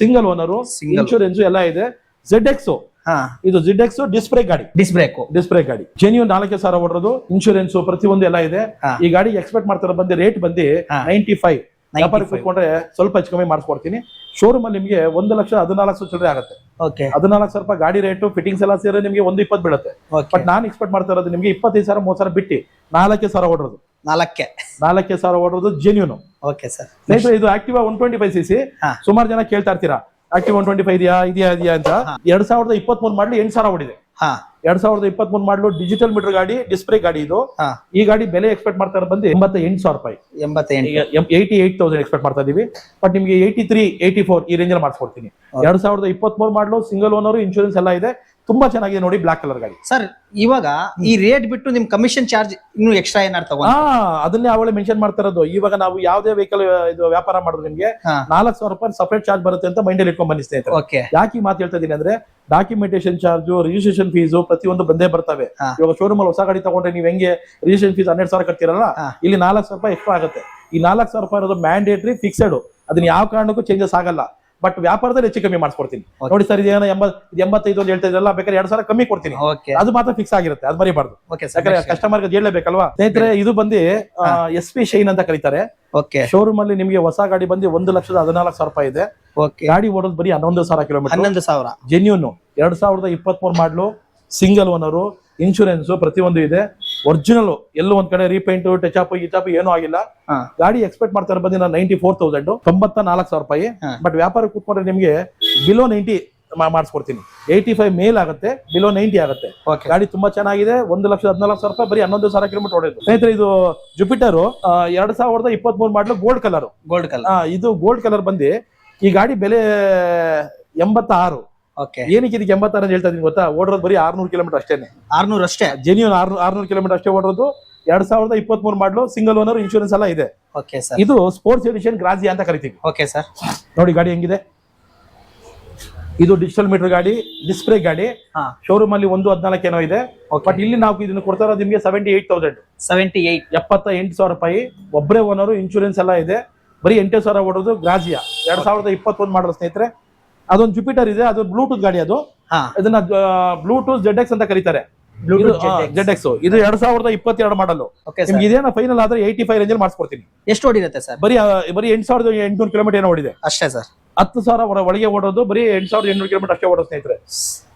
ಸಿಂಗಲ್ ಓನರು. ಇನ್ಶೂರೆನ್ಸ್ ಎಲ್ಲ ಇದೆ. ಜೆಡ್ ಎಕ್ಸ್ ಹಾ. ಇದು ಜೆಡ್ ಎಕ್ಸ್ ಡಿಸ್ಪ್ಲೇ ಗಾಡಿ? ಡಿಸ್ ಬ್ರೇಕು ಡಿಸ್ಪ್ಲೇ ಗಾಡಿ. ಜೆನ್ಯೂನ್ ನಾಲ್ಕೇ ಸಾವಿರ ಓಡೋದು ಇನ್ಶೂರೆನ್ಸ್ ಪ್ರತಿಯೊಂದು ಎಲ್ಲ ಇದೆ. ಈ ಗಾಡಿ ಎಕ್ಸ್ಪೆಕ್ಟ್ ಮಾಡ್ತಾರೆ ಬಂದು ರೇಟ್ ಬಂದು. ನೈಂಟಿ ಫೈವ್ ವ್ಯಾಪಾರ 95. ಸ್ವಲ್ಪ ಹೆಚ್ಚು ಕಮ್ಮಿ ಮಾಡಿಸ್ಕೊಡ್ತೀನಿ. ಶೋರೂಮ್ ಅಲ್ಲಿ ನಿಮಗೆ ಒಂದು ಲಕ್ಷ ಹದಿನಾಲ್ಕು ಸಾವಿರ ಚಿಲ್ಲರೆ ಆಗುತ್ತೆ. ಓಕೆ ಹದಿನಾಲ್ಕು ಸಾವಿರ ರೂಪಾಯಿ ಗಾಡಿ ರೇಟು ಫಿಟಿಂಗ್ಸ್ ಎಲ್ಲ ಸೇರಿ ನಿಮಗೆ ಒಂದು ಇಪ್ಪತ್ತು ಬೀಳುತ್ತೆ. ಬಟ್ ನಾನು ಎಕ್ಸ್ಪೆಕ್ಟ್ ಮಾಡ್ತಾ ಇರೋದು ನಿಮಗೆ ಇಪ್ಪತ್ತೈದು ಸಾವಿರ ಮೂವತ್ತು ಸಾವಿರ ಬಿಟ್ಟು ನಾಲ್ಕೇ ಸಾವಿರ ಓಡೋದು ನಾಲ್ಕೇ. ನಾಲ್ಕೇ ಸಾವಿರ ಓಡೋದು ಜೆನ್ಯೂನು ಓಕೆ ಸರ್ ಸ್ನೇಹಿತರೆ ಇದು Activa one twenty five C C. ಸುಮಾರು ಜನ ಕೇಳ್ತಾ ಇರ್ತೀರಾ? ಆಕ್ಟಿವ್ ಒನ್ ಟ್ವೆಂಟಿ ಫೈವ್ ಇದೆಯಾ ಇದೆಯಾ ಇದೆಯಾ ಅಂತ? ಎರಡ್ ಸಾವಿರದ ಇಪ್ಪತ್ತ್ ಮೂರು ಮಾಡಲು ಎಂಟು ಸಾವಿರ ಓಡಿದೆ. ಎರಡ್ ಸಾವಿರದ ಇಪ್ಪತ್ತ್ ಮೂರು ಮಾಡಲು ಡಿಜಿಟಲ್ ಮೀಟರ್ ಗಾಡಿ ಡಿಸ್ಪ್ಲೇ ಗಾಡಿ ಇದು. ಈ ಗಾಡಿ ಬೆಲೆ ಎಕ್ಸ್ಪೆಕ್ಟ್ ಮಾಡ್ತಾ ಬಂದು ಎಂಬತ್ತ ಎಂಟು ಸಾವಿರ ರೂಪಾಯಿ. ಏಯ್ಟಿ ಏಟ್ ತೌಸಂಡ್ ಎಕ್ಸ್ಪೆಕ್ಟ್ ಮಾಡ್ತಾ ಇದೀವಿ. ಬಟ್ ನಿಮಗೆ ಏಯ್ಟಿ ತ್ರೀ ಏಯ್ಟಿ ಫೋರ್ ಈ ರೇಂಜ್ ಅಲ್ಲಿ ಮಾಡಿಸ್ಕೊಡ್ತೀನಿ. ಎರಡ್ ಸಾವಿರದ ಇಪ್ಪತ್ತ್ ಮೂರು ಮಾಡಲು ಸಿಂಗಲ್ ಓನರ್ ಇನ್ಶೂರೆನ್ಸ್ ಎಲ್ಲ ಇದೆ. ತುಂಬಾ ಚೆನ್ನಾಗಿದೆ ನೋಡಿ ಬ್ಲಾಕ್ ಕಲರ್ ಗಾಡಿ. ಸರ್ ಇವಾಗ ಈ ರೇಟ್ ಬಿಟ್ಟು ನಿಮ್ ಕಮಿಷನ್ ಚಾರ್ಜ್ ಇನ್ನು ಎಕ್ಸ್ಟ್ರಾ ಏನಾರು ತಗೋ ಹಾ ಅದನ್ನೇ ಅವಳೆ ಮೆನ್ಷನ್ ಮಾಡ್ತಾ ಇರೋದು ಇವಾಗ ನಾವು ಯಾವ್ದೇ ವೆಹಿಕಲ್ ಇದು ವ್ಯಾಪಾರ ಮಾಡಿದ್ರೆ ನಿಮಗೆ ನಾಲ್ಕು ಸಾವಿರ ರೂಪಾಯಿ ಸಪರೇಟ್ ಚಾರ್ಜ್ ಬರುತ್ತೆ ಅಂತ ಮೈಂಡಲ್ಲಿ ಇಟ್ಕೊಂಡ್ ಬನ್ನಿ ಸ್ನೇಹಿತರೆ. ಓಕೆ ಯಾಕೆ ಮಾತು ಹೇಳ್ತಾ ಇದೀನಿ ಅಂದ್ರೆ ಡಾಕ್ಯುಮೆಂಟೇಶನ್ ಚಾರ್ಜ್ ರಿಜಿಸ್ಟ್ರೇಷನ್ ಫೀಸು ಪ್ರತಿಯೊಂದು ಬಂದೇ ಬರ್ತವೆ. ಇವಾಗ ಶೋರೂಮ್ ಅಲ್ಲಿ ಹೊಸ ಗಾಡಿ ತಗೊಂಡ್ರೆ ನೀವು ಹೆಂಗೆ ರಿಜಿಸ್ಟ್ರೇಷನ್ ಫೀಸ್ ಹನ್ನೆರಡು ಸಾವಿರ ಕಟ್ತಿರಲ್ಲ ಇಲ್ಲಿ ನಾಲ್ಕು ಸಾವಿರ ರೂಪಾಯಿ ಎಕ್ಸ್ಟ್ರಾ ಆಗುತ್ತೆ. ಈ ನಾಲ್ಕು ಸಾವಿರ ರೂಪಾಯಿ ಇರೋದು ಮ್ಯಾಂಡೇಟ್ರಿ ಫಿಕ್ಸೆಡ್ ಅದನ್ನ ಯಾವ ಕಾರಣಕ್ಕೂ ಚೇಂಜಸ್ ಆಗಲ್ಲ. ಬಟ್ ವ್ಯಾಪಾರದಲ್ಲಿ ಹೆಚ್ಚು ಕಮ್ಮಿ ಮಾಡಿಸ್ಕೊಡ್ತೀನಿ. ನೋಡಿ ಸರ್ ಇದೇನೋ ಎಂಬತ್ ಎಂಬತ್ತೈದು ಅಂತ ಹೇಳ್ತಾ ಇದ್ರಲ್ಲ ಬೇಕಾದ್ರೆ ಎರಡ್ ಸಾವಿರ ಕಮ್ಮಿ ಕೊಡ್ತೀನಿ. ಅದು ಮಾತ್ರ ಫಿಕ್ಸ್ ಆಗಿರುತ್ತೆ ಅದು ಮರಿಬಾರ್ದು. ಯಾಕಂದ್ರೆ ಕಸ್ಟಮರ್ ಹೇಳಬೇಕಲ್ವಾ? ಸ್ನೇಹಿತರೆ ಇದು ಬಂದು ಎಸ್ ಪಿ ಶೈನ್ ಅಂತ ಕರೀತಾರೆ. ಓಕೆ ಶೋರೂಮ್ ಅಲ್ಲಿ ನಿಮಗೆ ಹೊಸ ಗಾಡಿ ಬಂದು ಒಂದು ಲಕ್ಷದ ಹದಿನಾಲ್ಕು ಸಾವಿರ ರೂಪಾಯಿ ಇದೆ. ಓಕೆ ಗಾಡಿ ಓಡೋದು ಬರೀ ಹನ್ನೊಂದು ಸಾವಿರ ಕಿಲೋಮೀಟರ್ ಹನ್ನೊಂದು ಸಾವಿರ. ಜೆನ್ಯೂನ್ ಎರಡ್ ಸಾವಿರದ ಇಪ್ಪತ್ತ್ ಮೂರು ಮಾಡ್ಲು ಸಿಂಗಲ್ ಓನರು ಇನ್ಶೂರೆನ್ಸ್ ಪ್ರತಿಯೊಂದು ಇದೆ. ಒರಿಜಿನಲ್ ಎಲ್ಲೂ ಒಂದ್ ಕಡೆ ರೀಪೇಂಟ್ ಟಚ್ ಅಪ್ ಗಿಚಪ್ ಏನೂ ಆಗಿಲ್ಲ. ಗಾಡಿ ಎಕ್ಸ್ಪೆಕ್ಟ್ ಮಾಡ್ತಾರೆ ಬಂದಿನ ನೈಂಟಿ ಫೋರ್ ತೌಸಂಡ್ ತೊಂಬತ್ತ ನಾಲ್ಕು ಸಾವಿರ ರೂಪಾಯಿ. ಬಟ್ ವ್ಯಾಪಾರ ಕೂತ್ಕೊಂಡ್ರೆ ನಿಮಗೆ ಬಿಲೋ ನೈಂಟಿ ಮಾಡಿಸ್ಕೊಡ್ತೀನಿ. ಏಯ್ಟಿ ಫೈವ್ ಮೇಲ್ ಆಗುತ್ತೆ ಬಿಲೋ ನೈಂಟಿ ಆಗುತ್ತೆ. ಗಾಡಿ ತುಂಬಾ ಚೆನ್ನಾಗಿದೆ ಒಂದು ಲಕ್ಷದ ಹದಿನಾಲ್ಕು ಸಾವಿರ ರೂಪಾಯಿ ಬರೀ ಹನ್ನೊಂದು ಸಾವಿರ ಕಿಲೋಮೀಟರ್ ಹೊಡೆದು ಸ್ನೇಹಿತರೆ ಇದು ಜುಪಿಟರ್ ಎರಡ್ ಸಾವಿರದ ಇಪ್ಪತ್ತ್ ಮೂರು model gold colour gold colour ಇದು ಗೋಲ್ಡ್ ಕಲರ್ ಬಂದು ಈ ಗಾಡಿ ಬೆಲೆ ಎಂಬತ್ತಾರು. ಏನಕ್ಕೆ ಇದಕ್ಕೆ ಎಂಬತ್ತಾರು ಅಂತ ಹೇಳ್ತಾ ಇದ್ದೀನಿ ಗೊತ್ತಾ? ಓಡಿರೋದು ಬರೀ ಆರ್ನೂರು ಕಿಲೋಮೀಟರ್ ಅಷ್ಟೇ ಆರ್ನೂರು ಅಷ್ಟೇ? ಜೆನ್ಯೂನ್ ಆರ್ನೂರು ಆರ್ನೂರು ಕಿಲೋಮೀಟರ್ ಅಷ್ಟೇ ಓಡೋದು ಎರಡ್ ಸಾವಿರದ ಇಪ್ಪತ್ತ್ ಮೂರು ಮಾಡಲು ಸಿಂಗಲ್ ಓನರ್ ಇನ್ಶೂರೆನ್ಸ್ ಎಲ್ಲ ಇದೆ. ಓಕೆ ಸರ್ ಇದು ಸ್ಪೋರ್ಟ್ಸ್ ಎಡಿಷನ್ ಗ್ರಾಜಿಯಾ ಅಂತ ಕರಿತೀವಿ. ಓಕೆ ಸರ್ ನೋಡಿ ಗಾಡಿ ಹೆಂಗಿದೆ? ಇದು ಡಿಜಿಟಲ್ ಮೀಟರ್ ಗಾಡಿ ಡಿಸ್ಪ್ಲೇ ಗಾಡಿ. ಹಾ. ಶೋರೂಮ್ ಅಲ್ಲಿ ಒಂದು ಹದಿನಾಲ್ಕು ಏನೋ ಇದೆ. ಬಟ್ ಇಲ್ಲಿ ನಾವು ಇದನ್ನು ಕೊಡ್ತಾರ ನಿಮಗೆ seventy eight thousand seventy eight ಎಪ್ಪತ್ತ ಎಂಟು ಸಾವಿರ ರೂಪಾಯಿ. ಒಬ್ಬರೇ ಓನರು ಇನ್ಶೂರೆನ್ಸ್ ಎಲ್ಲ ಇದೆ. ಬರೀ ಎಂಟು ಸಾವಿರ ಓಡೋದು ಗ್ರಾಜಿಯಾ ಎರಡ್ ಸಾವಿರದ ಇಪ್ಪತ್ತೊಂದು ಮಾಡೋ ಸ್ನೇಹಿತರೆ. ಅದೊಂದು ಜುಪಿಟರ್ ಇದೆ ಅದು ಬ್ಲೂಟೂತ್ ಗಾಡಿ ಅದು. ಇದನ್ನ ಬ್ಲೂಟೂತ್ ಜೆಡ್ ಎಕ್ಸ್ ಅಂತ ಕರೀತಾರೆ. ಜೆಡ್ ಎಕ್ಸ್ ಇದು ಎರಡ್ ಸಾವಿರದ ಇಪ್ಪತ್ತೆರಡು ಮಾಡಲು ನಿಮ್ಗೆ ಇದೇನ ಫೈನಲ್ ಆದ್ರೆ ಏಯ್ಟಿ ಫೈವ್ ರೇಂಜ್ ಮಾಡಿಸ್ಕೊಡ್ತೀನಿ. ಎಷ್ಟು ಓಡಿರುತ್ತೆ ಸರ್ ಬರೀ ಬರೀ ಎಂಟು ಸಾವಿರದ ಎಂಟುನೂರು ಕಿಲೋಮೀಟರ್ ಏನೋ ಓಡಿದೆ. ಅಷ್ಟೇ ಸರ್ ಹತ್ತು ಸಾವಿರ ಒಳ- ಒಳಗೆ ಓಡೋದು ಬರೀ ಎಂಟು ಸಾವಿರದ ಎಂಟುನೂರು ಕಿಲೋಮೀಟರ್ ಅಷ್ಟೇ ಓಡೋ ಸ್ನೇಹಿತರೆ.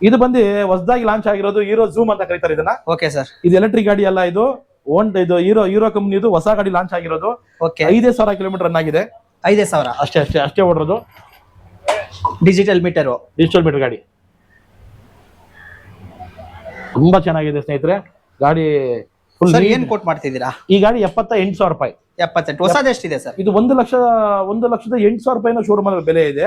ಇದು ಬಂದು ಹೊಸದಾಗಿ ಲಾಂಚ್ ಆಗಿರೋದು ಹೀರೋ ಝೂಮ್ ಅಂತ ಕರೀತಾರೆ ಇದನ್ನ. ಓಕೆ ಸರ್ ಇದು ಎಲೆಕ್ಟ್ರಿಕ್ ಗಾಡಿ ಅಲ್ಲ ಇದು. ಓನ್ ಇದು ಹೀರೋ ಹೀರೋ ಕಂಪ್ನಿದು ಹೊಸ ಗಾಡಿ ಲಾಂಚ್ ಆಗಿರೋದು. ಐದೇ ಸಾವಿರ ಕಿಲೋಮೀಟರ್ ಆಗಿದೆ. ಐದೇ ಸಾವಿರ. ಅಷ್ಟೇ ಅಷ್ಟೇ ಅಷ್ಟೇ ಓಡಿರೋದು ಡಿಜಿಟಲ್ ಮೀಟರ್ ಡಿಜಿಟಲ್ ಮೀಟರ್ ಗಾಡಿ. ತುಂಬಾ ಚೆನ್ನಾಗಿದೆ ಸ್ನೇಹಿತರೆ. ಗಾಡಿ ಸರ್ ಏನ್ ಕೋಟ್ ಮಾಡ್ತಿದ್ದೀರಾ? ಈ ಗಾಡಿ ಎಪ್ಪತ್ತ ಎಂಟು ಸಾವಿರ ರೂಪಾಯಿ. ಎಪ್ಪತ್ತೆಂಟು. ಹೊಸದು ಎಷ್ಟಿದೆ ಸರ್ ಇದು ಒಂದು ಲಕ್ಷ ಒಂದು ಲಕ್ಷದ ಎಂಟು ಸಾವಿರ ರೂಪಾಯಿನ ಶೋರೂಮ್ ಅಲ್ಲಿ ಬೆಲೆ ಇದೆ.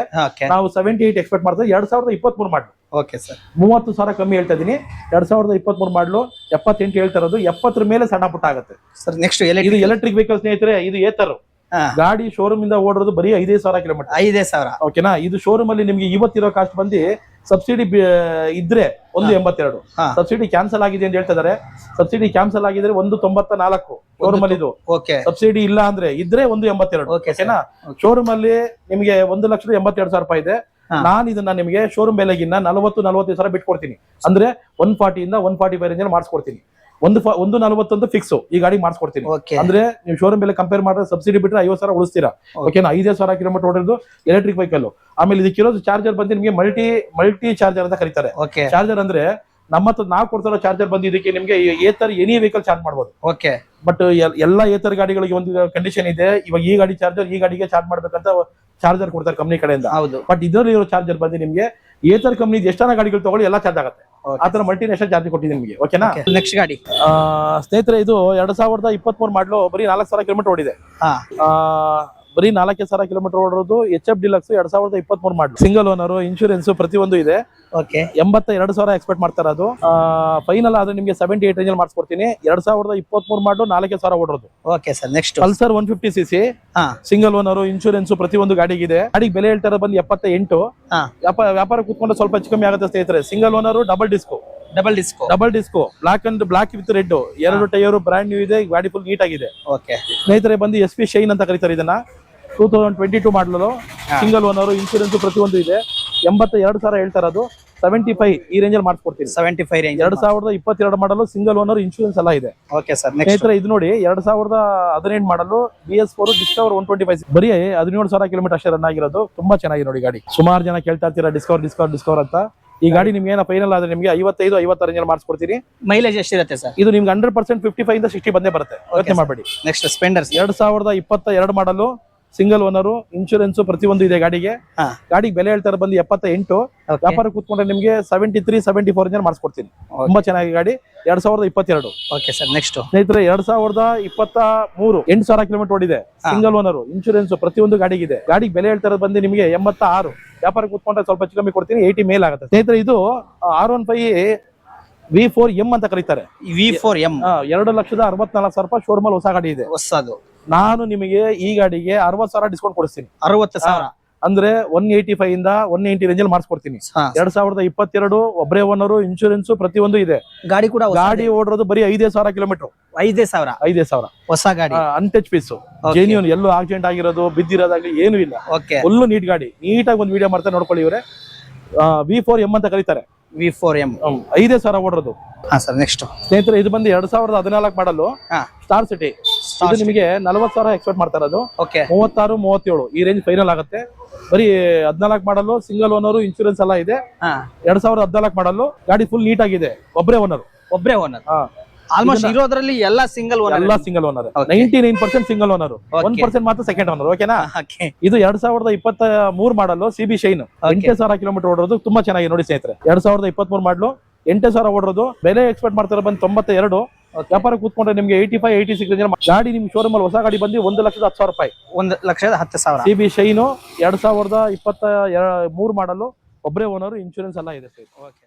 ನಾವು ಸೆವೆಂಟಿ ಏಟ್ ಎಕ್ಸ್ಪೆಕ್ಟ್ ಮಾಡ್ತೀವಿ ಎರಡ್ ಸಾವಿರದ ಇಪ್ಪತ್ತ್ ಮೂರು ಮಾಡ್ಲು. ಓಕೆ ಸರ್ ಮೂವತ್ತು ಸಾವಿರ ಕಮ್ಮಿ ಹೇಳ್ತಾ ಇದೀನಿ ಎರಡ್ ಸಾವಿರದ ಇಪ್ಪತ್ತ್ ಮೂರು ಮಾಡ್ಲು. ಎಪ್ಪತ್ತೆಂಟು ಹೇಳ್ತಾ ಇರೋದು. ಎಪ್ಪತ್ತರ ಮೇಲೆ ಸಣ್ಣ ಪುಟ್ಟ ಆಗುತ್ತೆ. ಸರ್ ನೆಕ್ಸ್ಟ್ ಇದು ಎಲೆಕ್ಟ್ರಿಕ್ ವೆಹಿಕಲ್ ಸ್ನೇಹಿತರೆ ಇದು ಏತರ್. ಗಾಡಿ ಶೋರೂಮ್ ಇಂದ ಓಡೋದು ಬರೀ ಐದೇ ಸಾವಿರ ಕಿಲೋಮೀಟರ್ ಐದೇ ಸಾವಿರ. ಓಕೆನಾ ಇದು ಶೋರೂಮ್ ಅಲ್ಲಿ ನಿಮ್ಗೆ ಇವತ್ತಿರೋ ಕಾಸ್ಟ್ ಬಂದು ಸಬ್ಸಿಡಿ ಇದ್ರೆ ಒಂದು ಎಂಬತ್ತೆರಡು. ಸಬ್ಸಿಡಿ ಕ್ಯಾನ್ಸಲ್ ಆಗಿದೆ ಅಂತ ಹೇಳ್ತಾ ಇದಾರೆ ಸಬ್ಸಿಡಿ ಕ್ಯಾನ್ಸಲ್ ಆಗಿದ್ರೆ ಒಂದು ತೊಂಬತ್ತ ನಾಲ್ಕು ಶೋರೂಮ್ ಅಲ್ಲಿ ಇದು. ಓಕೆ ಸಬ್ಸಿಡಿ ಇಲ್ಲ ಅಂದ್ರೆ ಇದ್ರೆ ಒಂದು ಎಂಬತ್ತೆರಡು. ಓಕೆನಾ ಶೋರೂಮ್ ಅಲ್ಲಿ ನಿಮ್ಗೆ ಒಂದು ಲಕ್ಷದ ಎಂಬತ್ತೆರಡು ಸಾವಿರ ರೂಪಾಯಿ ಇದೆ. ನಾನು ಇದನ್ನ ನಿಮಗೆ ಶೋರೂಮ್ ಬೆಲೆಗಿನ್ನ ನಲವತ್ತು ನಲವತ್ತೈದು ಸಾವಿರ ಬಿಟ್ಕೊಡ್ತೀನಿ. ಅಂದ್ರೆ ಒನ್ ಫಾರ್ಟಿಯಿಂದ ಒನ್ ಫಾರ್ಟಿ ಫೈವ್ ರೇಂಜ್ ಮಾಡಿಸ್ಕೊಡ್ತೀನಿ. ಒಂದು ಒಂದು ನಲವತ್ತೊಂದು ಫಿಕ್ಸ್ ಈ ಗಾಡಿ ಮಾಡಿಸ್ಕೊಡ್ತೀನಿ. ಅಂದ್ರೆ ನೀವು ಶೋರೂಮ್ ಮೇಲೆ ಕಂಪೇರ್ ಮಾಡಿದ್ರೆ ಸಬ್ಸಿಡಿ ಬಿಟ್ಟರೆ ಐವತ್ತು ಸಾವಿರ ಉಳಿಸ್ತೀರಾ. ಓಕೆನಾ ಐದೇ ಸಾವಿರ ಕಿಲೋಮೀಟರ್ ಓಡಿರೋದು ಎಲೆಕ್ಟ್ರಿಕ್ ವೆಹಿಕಲ್ ಆಮೇಲೆ ಇದಕ್ಕಿರೋದು ಚಾರ್ಜರ್ ಬಂದು ನಿಮಗೆ ಮಲ್ಟಿ ಮಲ್ಟಿ ಚಾರ್ಜರ್ ಅಂತ ಕರೀತಾರೆ. ಚಾರ್ಜರ್ ಅಂದ್ರೆ ನಮ್ಮ ಹತ್ರ ನಾವು ಕೊಡ್ತಾರೋ ಚಾರ್ಜರ್ ಬಂದು ಇದಕ್ಕೆ ನಿಮಗೆ ಏತರ್ ಎನಿ ವೆಹಿಕಲ್ ಚಾರ್ಜ್ ಮಾಡಬಹುದು ಓಕೆ ಬಟ್ ಎಲ್ಲಾ ಏತರ್ ಗಾಡಿಗಳಿಗೆ ಒಂದು ಕಂಡೀಷನ್ ಇದೆ. ಇವಾಗ ಈ ಗಾಡಿ ಚಾರ್ಜರ್ ಈ ಗಾಡಿಗೆ ಚಾರ್ಜ್ ಮಾಡ್ಬೇಕಂತ ಚಾರ್ಜರ್ ಕೊಡ್ತಾರೆ ಕಂಪ್ನಿ ಕಡೆಯಿಂದ. ಹೌದು. ಬಟ್ ಇದರಲ್ಲಿ ಇರೋ ಚಾರ್ಜರ್ ಬಂದು ನಿಮಗೆ ಏತರ್ ಕಂಪ್ನಿ ಎಷ್ಟಾನ ಗಾಡಿಗಳು ತಗೊಳ್ಳಿ ಎಲ್ಲ ಚಾರ್ಜ್ ಆಗುತ್ತೆ. ಆ ತರ ಮಲ್ಟಿ ನ್ಯಾಷನಲ್ ಚಾರ್ಜ್ ಕೊಟ್ಟಿದ್ದೀನಿ ನಿಮಗೆ. ಓಕೆನಾ ನೆಕ್ಸ್ಟ್ ಗಾಡಿ. ಸ್ನೇಹಿತರೆ ಇದು ಎರಡ್ ಸಾವಿರದ ಇಪ್ಪತ್ತ್ ಮೂರು ಮಾಡ್ಲು ಬರೀ ನಾಲ್ಕು ಸಾವಿರ ಕಿಲೋಮೀಟರ್ ಓಡಿದೆ. ಬರೀ ನಾಲ್ಕೇ ಸಾವಿರ ಕಿಲೋಮೀಟರ್ ಓಡೋದು ಎಚ್ ಎಫ್ ಡಿಲಕ್ಸ್ ಎರಡ್ ಸಾವಿರದ ಇಪ್ಪತ್ತ್ ಮೂರು ಮಾಡಿ ಸಿಂಗಲ್ ಓನರ್ ಇನ್ಶೂರೆನ್ಸ್ ಪ್ರತಿಯೊಂದು ಇದೆ. ಓಕೆ ಎಂಬತ್ತ ಎರಡು ಸಾವಿರ ಎಕ್ಸ್ಪೆಕ್ಟ್ ಮಾಡ್ತಾರೆ ಅದು. ಫೈನಲ್ ಆದ್ರೆ ನಿಮಗೆ ಸೆವೆಂಟಿ ಏಟ್ ರೇಂಜಲ್ಲಿ ಮಾಡಿಸ್ಕೊಡ್ತೀನಿ. ಎರಡ್ ಸಾವಿರದ ಇಪ್ಪತ್ತ್ ಮೂರು ಮಾಡು ನಾಲ್ಕೇ ಸಾವಿರ ಓಡೋದು okay sir next Pulsar one fifty C C single owner insurance ಪ್ರತಿಯೊಂದು ಗಾಡಿಗಿದೆ ಗಾಡಿಗೆ ಬೆಲೆ ಹೇಳ್ತಾರೆ ಬಂದು ಎಪ್ಪತ್ತ ಎಂಟು ವ್ಯಾಪಾರ ಕೂತ್ಕೊಂಡು ಸ್ವಲ್ಪ ಹೆಚ್ಚು ಕಮ್ಮಿ ಆಗುತ್ತೆ ಸ್ನೇಹಿತರೆ. Single owner double disc double disc double disc black and black with red ಎರಡು ಟೈರ್ ಬ್ರಾಂಡ್ ನ್ಯೂ ಇದೆ ಗಾಡಿ ಫುಲ್ ನೀಟ್ ಆಗಿದೆ. ಓಕೆ ಸ್ನೇಹಿತರೆ ಬಂದು ಎಸ್ ಪಿ ಶೈನ್ ಅಂತ ಕರೀತಾರೆ ಇದನ್ನ. Two thousand twenty two model single owner insurance ಪ್ರತಿಯೊಂದು ಇದೆ. ಎಂಬತ್ತ ಎರಡು ಸಾವಿರ ಹೇಳ್ತಾರೆ ಅದು. ಸೆವೆಂಟಿ ಫೈವ್ ಈ ರೇಂಜಲ್ಲಿ ಮಾಡಿಸ್ಕೊಡ್ತೀನಿ. ಸೆವೆಂಟಿ ಫೈವ್ ರೇಂಜ್ ಎರಡು ಸಾವಿರದ ಇಪ್ಪತ್ತೆರಡು ಮಾಡಲು ಸಿಂಗಲ್ ಓನರ್ ಇನ್ಶೂರೆನ್ಸ್ ಎಲ್ಲ ಇದೆ. ಓಕೆ ಸರ್ ಸ್ನೇಹಿತರೆ ಇದು ನೋಡಿ ಎರಡು ಸಾವಿರದ ಹದಿನೆಂಟು model B S four Discover one twenty five ಬರೀ ಹದಿನೇಳು ಸಾವಿರ ಕಿಲೋಮೀಟರ್ ಅಷ್ಟೇ ರನ್ ಆಗಿರೋದು. ತುಂಬಾ ಚೆನ್ನಾಗಿ ನೋಡಿ ಗಾಡಿ. ಸುಮಾರು ಜನ ಕೇಳ್ತಾ ಇರ್ತೀರಾ ಡಿಸ್ಕವರ್ ಡಿಸ್ಕವರ್ ಡಿಸ್ಕವರ್ ಅಂತ. ಈ ಗಾಡಿ ನಿಮ್ಗೆ ಏನೋ ಫೈನಲ್ ಆದ್ರೆ ನಿಮಗೆ ಐವತ್ತೈದು ಐವತ್ತಾರು ರೇಂಜಲ್ಲಿ ಮಾಡಿಸ್ಕೊಡ್ತೀನಿ. ಮೈಲೇಜ್ ಎಷ್ಟಿರುತ್ತೆ ಸರ್? ಇದು ನಿಮ್ಗೆ ಹಂಡ್ರೆಡ್ ಪರ್ಸೆಂಟ್ ಫಿಫ್ಟಿ ಫೈವ್ ಇಂದ ಸಿಕ್ಸ್ಟಿ ಬಂದೇ ಬರುತ್ತೆ. ಯೋಚನೆ ಮಾಡಬೇಡಿ. ನೆಕ್ಸ್ಟ್ ಸ್ಪೆಂಡರ್ಸ್ ಎರಡ್ ಸಾವಿರದ ಇಪ್ಪತ್ತ ಎರಡು ಮಾಡಲು ಸಿಂಗಲ್ ಓನರು ಇನ್ಶೂರೆನ್ಸ್ ಪ್ರತಿಯೊಂದು ಇದೆ ಗಾಡಿಗೆ. ಗಾಡಿಗೆ ಬೆಲೆ ಹೇಳ್ತಾರೆ ಬಂದು ಎಪ್ಪತ್ತ ಎಂಟು ವ್ಯಾಪಾರ ಕೂತ್ಕೊಂಡ್ರೆ ನಿಮಗೆ seventy three seventy four engine ಮಾಡಿಸ್ಕೊಡ್ತೀನಿ ತುಂಬಾ ಚೆನ್ನಾಗಿ ಗಾಡಿ. ಎರಡ್ ಸಾವಿರದ ಇಪ್ಪತ್ತೆರಡು. ಓಕೆ ಸರ್ ನೆಕ್ಸ್ಟ್ ಸ್ನೇಹಿತರೆ ಎರಡ್ ಸಾವಿರದ ಇಪ್ಪತ್ತ ಮೂರು ಎಂಟು ಸಾವಿರ ಕಿಲೋಮೀಟರ್ ಓಡಿದೆ. ಸಿಂಗಲ್ ಓನರ್ ಇನ್ಶೂರೆನ್ಸ್ ಪ್ರತಿಯೊಂದು ಗಾಡಿಗಿದೆ. ಗಾಡಿಗೆ ಬೆಲೆ ಹೇಳ್ತಾರೆ ಬಂದು ನಿಮಗೆ ಎಂಬತ್ತ ಆರು ವ್ಯಾಪಾರ ಕೂತ್ಕೊಂಡ್ರೆ ಸ್ವಲ್ಪ ಹೆಚ್ಚು ಕಮ್ಮಿ ಕೊಡ್ತೀನಿ ಏಯ್ಟಿ ಮೇಲ್ ಆಗುತ್ತೆ. ಸ್ನೇಹಿತರೆ ಇದು R one five V four M ಅಂತ ಕರೀತಾರೆ. ವಿ ಫೋರ್ ಎಂ ಎರಡು ಲಕ್ಷದ ಅರವತ್ನಾಲ್ಕು ಸಾವಿರ ರೂಪಾಯಿ ಶೋರೂಮ್ ಅಲ್ಲಿ ಹೊಸ ಗಾಡಿ ಇದೆ. ಹೊಸದು. ನಾನು ನಿಮಗೆ ಈ ಗಾಡಿಗೆ ಅರವತ್ ಸಾವಿರ ಡಿಸ್ಕೌಂಟ್ ಕೊಡಿಸ್ತೀನಿ. ಅರವತ್ತು ಸಾವಿರ. ಅಂದ್ರೆ ಒನ್ ಏಯ್ಟಿ ಫೈವ್ ಇಂದ ಒನ್ ಏಯ್ಟಿ ರೇಂಜ್ ಅಲ್ಲಿ ಮಾಡಿಸ್ಕೊಡ್ತೀನಿ. ಎರಡ್ ಸಾವಿರದ ಇಪ್ಪತ್ತೆರಡು ಒಬ್ಬರೇ ಓನರು ಇನ್ಶೂರೆನ್ಸ್ ಪ್ರತಿಯೊಂದು ಇದೆ. ಗಾಡಿ ಕೂಡ ಗಾಡಿ ಓಡೋದು ಬರೀ ಐದೇ ಸಾವಿರ ಕಿಲೋಮೀಟರ್ ಐದೇ ಸಾವಿರ? ಐದೇ ಸಾವಿರ. ಹೊಸ ಗಾಡಿ. Untouch piece. ಜೆನ್ಯೂನ್ ಎಲ್ಲೂ ಆಕ್ಸಿಡೆಂಟ್ ಆಗಿರೋದು ಬಿದ್ದಿರೋದಾಗ್ಲಿ ಏನು ಇಲ್ಲ. ಓಕೆ ಫುಲ್ಲು ನೀಟ್ ಗಾಡಿ. ನೀಟಾಗಿ ಒಂದು ವಿಡಿಯೋ ಮಾಡ್ತಾರೆ ನೋಡ್ಕೊಳ್ಳಿ ಇವ್ರೆ. ವಿ ಫೋರ್ ಎಂ ಅಂತ ಕರೀತಾರೆ. V four M. ಐದೇ ಸಾವಿರ ಓಡೋದು ಹಾ ಸರ್ ನೆಕ್ಸ್ಟ್ ಸ್ನೇಹಿತರೆ ಇದು ಬಂದು ಎರಡ್ ಸಾವಿರದ ಹದಿನಾಲ್ಕು ಮಾಡಲು ಸ್ಟಾರ್ ಸಿಟಿ ನಿಮಗೆ ನಲವತ್ತು ಸಾವಿರ ಎಕ್ಸ್ಪೆಕ್ಟ್ ಮಾಡ್ತಾರೆ ಅದು ಮೂವತ್ತಾರು ಮೂವತ್ತೇಳು ಈ ರೇಂಜ್ ಫೈನಲ್ ಆಗುತ್ತೆ. ಬರೀ ಹದ್ನಾಲ್ಕು ಮಾಡಲು ಸಿಂಗಲ್ ಓನರ್ ಇನ್ಶೂರೆನ್ಸ್ ಎಲ್ಲ ಇದೆ. ಎರಡ್ ಸಾವಿರದ ಹದಿನಾಲ್ಕು ಮಾಡಲು ಗಾಡಿ ಫುಲ್ ನೀಟ್ ಆಗಿದೆ. ಒಬ್ಬರೇ ಓನರ್ ಒಬ್ಬರೇ ಓನರ್ ಆಲ್ಮೋಸ್ಟ್ ಇರೋದ್ರಲ್ಲಿ ಎಲ್ಲ ಸಿಂಗಲ್ ಓನರ್ ಎಲ್ಲ single owner. Ninety nine percent single owner. One percent ಮಾತ್ರ ಸೆಕೆಂಡ್ ಓನರ್ ಓಕೆನಾ ಇದು ಎರಡ್ ಸಾವಿರದ ಇಪ್ಪತ್ತ ಮೂರ್ ಮಾಡಲು ಸಿ ಬಿ ಶೈನ್ ಎಂಟು ಸಾವಿರ ಕಿಲೋಮೀಟರ್ ಓಡೋದು ತುಂಬಾ ಚೆನ್ನಾಗಿ ನೋಡಿ ಸ್ನೇಹಿತರೆ. ಎರಡ್ ಸಾವಿರದ ಇಪ್ಪತ್ತ್ ಮೂರು ಮಾಡಲು ಎಂಟು ಸಾವಿರ ಓಡೋದು. ಬೆಲೆ ಎಕ್ಸ್ಪೆಕ್ಟ್ ಮಾಡ್ತಾರೆ ಬಂದು ತೊಂಬತ್ತ ಎರಡು ವ್ಯಾಪಾರ ಕೂತ್ಕೊಂಡ್ರೆ ನಿಮ್ಗೆ ಏಯ್ಟಿ ಫೈವ್ ಏಯ್ಟಿ ಸಿಕ್ಸ್ ಗಾಡಿ ನಿಮ್ ಶೋರೂಮ್ ಅಲ್ಲಿ ಹೊಸ ಗಾಡಿ ಬಂದು ಒಂದು ಲಕ್ಷದ ಹತ್ತು ಸಾವಿರ ರೂಪಾಯಿ. ಒಂದು ಲಕ್ಷದ ಹತ್ತು ಸಾವಿರ. ಸಿ ಬಿ ಶೈನು ಎರಡ್ ಸಾವಿರದ ಇಪ್ಪತ್ತ ಮೂರು ಮಾಡಲು ಒಬ್ಬರೇ ಓನರ್ ಇನ್ಶೂರೆನ್ಸ್ ಎಲ್ಲ ಇದೆ ಓಕೆ